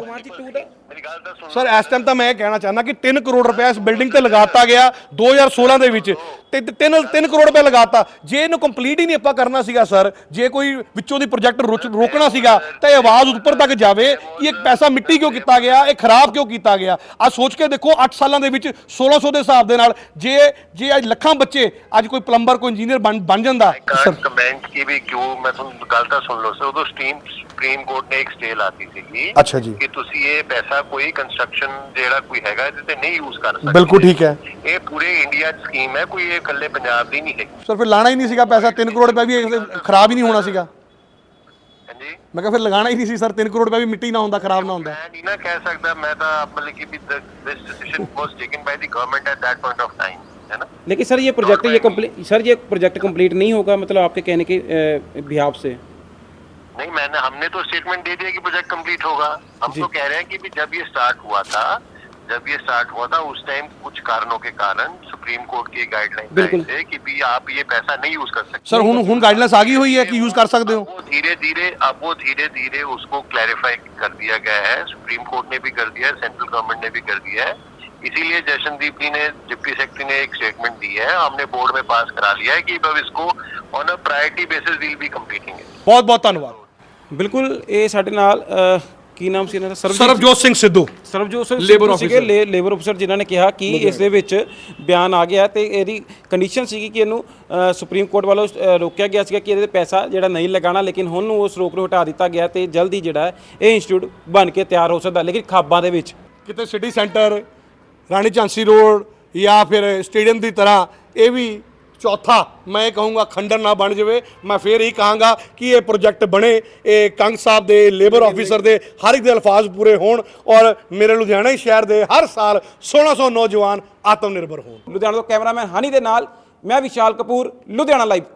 ਮੇਰੀ ਗੱਲ ਤਾਂ ਸੁਣ ਸਰ ਇਸ ਟਾਈਮ ਤਾਂ ਮੈਂ ਇਹ ਕਹਿਣਾ ਚਾਹੁੰਦਾ ਕਿ 3 ਕਰੋੜ ਰੁਪਏ ਇਸ ਬਿਲਡਿੰਗ ਤੇ ਲਗਾਤਾ ਗਿਆ 2016 ਦੇ ਵਿੱਚ। ਤੇ 3 3 ਕਰੋੜ ਰੁਪਏ ਲਗਾਤਾ। ਜੇ ਇਹਨੂੰ ਕੰਪਲੀਟ ਹੀ ਨਹੀਂ ਆਪਾਂ ਕਰਨਾ ਸੀਗਾ ਸਰ ਜੇ ਕੋਈ ਵਿੱਚੋਂ ਦੀ ਪ੍ਰੋਜੈਕਟ ਰੋਕਣਾ ਸੀਗਾ ਤਾਂ ਇਹ ਆਵਾਜ਼ ਉੱਪਰ ਤੱਕ ਜਾਵੇ ਕਿ ਇਹ ਪੈਸਾ ਮਿੱਟੀ ਕਿਉਂ ਕੀਤਾ ਗਿਆ ਇਹ ਖਰਾਬ ਕਿਉਂ ਕੀਤਾ ਗਿਆ। ਆ ਸੋਚ ਕੇ ਦੇਖੋ 8 ਸਾਲਾਂ ਦੇ ਵਿੱਚ 1600 ਦੇ ਹਿਸਾਬ ਦੇ ਨਾਲ ਜੇ ਜੇ ਅੱਜ ਲੱਖਾਂ ਬੱਚੇ ਅੱਜ ਕੋਈ ਪਲੰਬਰ ਕੋਈ ਇੰਜੀਨੀਅਰ ਬਣ ਬਣ ਜਾਂਦਾ ਕਾਂਟ ਕਮੈਂਟ ਕੀ ਵੀ ਕਿਉਂ ਮੈਂ ਤੁਹਾਨੂੰ ਗੱਲ ਤਾਂ ਸੁਣ ਲਓ ਸਰ ਉਦੋਂ ਸਟ੍ਰੀਮ ਸੁਪਰੀਮ ਕੋਰਟ ਨੇ ਇੱਕ ਸਟੇ ਲਾਤੀ ਸੀਗੀ ਅੱਛਾ ਜੀ। ਕਿ ਤੁਸੀਂ ਇਹ ਪੈਸਾ ਐਸਾ ਕੋਈ ਕੰਸਟਰਕਸ਼ਨ ਜਿਹੜਾ ਕੋਈ ਹੈਗਾ ਇਹਦੇ ਤੇ ਨਹੀਂ ਯੂਜ਼ ਕਰ ਸਕਦੇ। ਬਿਲਕੁਲ ਠੀਕ ਹੈ। ਇਹ ਪੂਰੇ ਇੰਡੀਆ ਦੀ ਸਕੀਮ ਹੈ ਕੋਈ ਇਹ ਇਕੱਲੇ ਪੰਜਾਬ ਦੀ ਨਹੀਂ ਹੈ ਸਰ ਫਿਰ ਲਾਣਾ ਹੀ ਨਹੀਂ ਸੀਗਾ ਪੈਸਾ 3 ਕਰੋੜ ਰੁਪਏ ਵੀ ਖਰਾਬ ਹੀ ਨਹੀਂ ਹੋਣਾ ਸੀਗਾ। ਹਾਂਜੀ। ਮੈਂ ਕਿਹਾ ਫਿਰ ਲਗਾਣਾ ਹੀ ਨਹੀਂ ਸੀ ਸਰ 3 ਕਰੋੜ ਰੁਪਏ ਵੀ ਮਿੱਟੀ ਨਾ ਹੁੰਦਾ ਖਰਾਬ ਨਾ ਹੁੰਦਾ ਮੈਂ ਨਹੀਂ ਨਾ ਕਹਿ ਸਕਦਾ ਮੈਂ ਤਾਂ ਮਤਲਬ ਕਿ ਵੀ this decision was taken by the government at that point of time है ना लेकिन सर ये प्रोजेक्ट ये कंप्लीट सर ये प्रोजेक्ट कंप्लीट नहीं होगा मतलब आपके कहने के बिहाव से नहीं मैंने हमने तो स्टेटमेंट दे दिया कि प्रोजेक्ट कंप्लीट होगा। हम तो कह रहे हैं कि जब ये स्टार्ट हुआ था जब ये स्टार्ट हुआ था उस टाइम कुछ कारणों के कारण सुप्रीम कोर्ट की गाइडलाइन थे कि भी आप ये पैसा नहीं यूज़ कर सकते। सर हुन हुन गाइडलाइंस आ गई हुई है कि यूज़ कर सकते हो? धीरे धीरे अब वो धीरे धीरे उसको क्लैरिफाई कर दिया गया है। सुप्रीम कोर्ट ने भी कर दिया है सेंट्रल गवर्नमेंट ने भी कर दिया है। इसीलिए जशनदीप जी ने डिप्टी सेक्रेटरी ने एक स्टेटमेंट दी है। हमने बोर्ड में पास करा लिया है की अब इसको on a priority basis deal भी कम्पीटिंग बहुत बहुत धन्यवाद। ਬਿਲਕੁਲ ਇਹ ਸਾਡੇ ਨਾਲ ਕੀ ਨਾਮ ਸੀ ਇਹਨਾਂ ਦਾ? ਸਰਬਜੋਤ ਸਿੰਘ ਸਿੱਧੂ। ਸਰਬਜੋਤ ਸਿੰਘ Labour ਸਿੱਧੂ ਸੀਗੇ ਲੇ- ਲੇਬਰ ਅਫਸਰ ਜਿਨ੍ਹਾਂ ਨੇ ਕਿਹਾ ਕਿ ਇਸ ਦੇ ਵਿੱਚ ਬਿਆਨ ਆ ਗਿਆ ਤੇ ਇਹਦੀ ਕੰਡੀਸ਼ਨ ਸੀਗੀ ਕਿ ਇਹਨੂੰ ਅ, ਸੁਪਰੀਮ ਕੋਰਟ ਵੱਲੋਂ ਅ, ਰੋਕਿਆ ਗਿਆ ਸੀਗਾ ਕਿ ਇਹਦੇ ਤੇ ਪੈਸਾ ਜਿਹੜਾ ਨਹੀਂ ਲਗਾਉਣਾ ਲੇਕਿਨ ਹੁਣ ਨੂੰ ਉਸ ਰੋਕ ਨੂੰ ਹਟਾ ਦਿੱਤਾ ਗਿਆ ਤੇ ਜਲਦੀ ਜਿਹੜਾ ਹੈ ਇਹ ਇੰਸਟੀਚਿਊਟ ਬਣ ਕੇ ਤਿਆਰ ਹੋ ਸਕਦਾ ਲੇਕਿਨ ਖਾਬਾਂ ਦੇ ਵਿੱਚ। ਕਿਤੇ city centre Rani Jhansi road ਜਾਂ ਫਿਰ ਸਟੇਡੀਅਮ ਦੀ ਤਰ੍ਹਾਂ ਇਹ ਵੀ ਚੌਥਾ ਮੈਂ ਕਹੂੰਗਾ ਖੰਡਰ ਨਾ ਬਣ ਜਾਵੇ ਮੈਂ ਫੇਰ ਹੀ ਕਹਾਂਗਾ ਕਿ ਇਹ ਪ੍ਰੋਜੈਕਟ ਬਣੇ ਇਹ ਕੰਗ ਸਾਹਿਬ ਦੇ ਲੇਬਰ ਆਫੀਸਰ ਦੇ ਹਰ ਇੱਕ ਦੇ ਅਲਫਾਜ਼ ਪੂਰੇ ਹੋਣ ਔਰ ਮੇਰੇ ਲੁਧਿਆਣਾ ਹੀ ਸ਼ਹਿਰ ਦੇ ਹਰ ਸਾਲ 1600 ਨੌਜਵਾਨ ਆਤਮ ਨਿਰਭਰ ਹੋਣ ਲੁਧਿਆਣਾ ਤੋਂ ਕੈਮਰਾਮੈਨ ਹਨੀ ਦੇ ਨਾਲ ਮੈਂ ਵਿਸ਼ਾਲ ਕਪੂਰ ਲੁਧਿਆਣਾ ਲਾਈਵ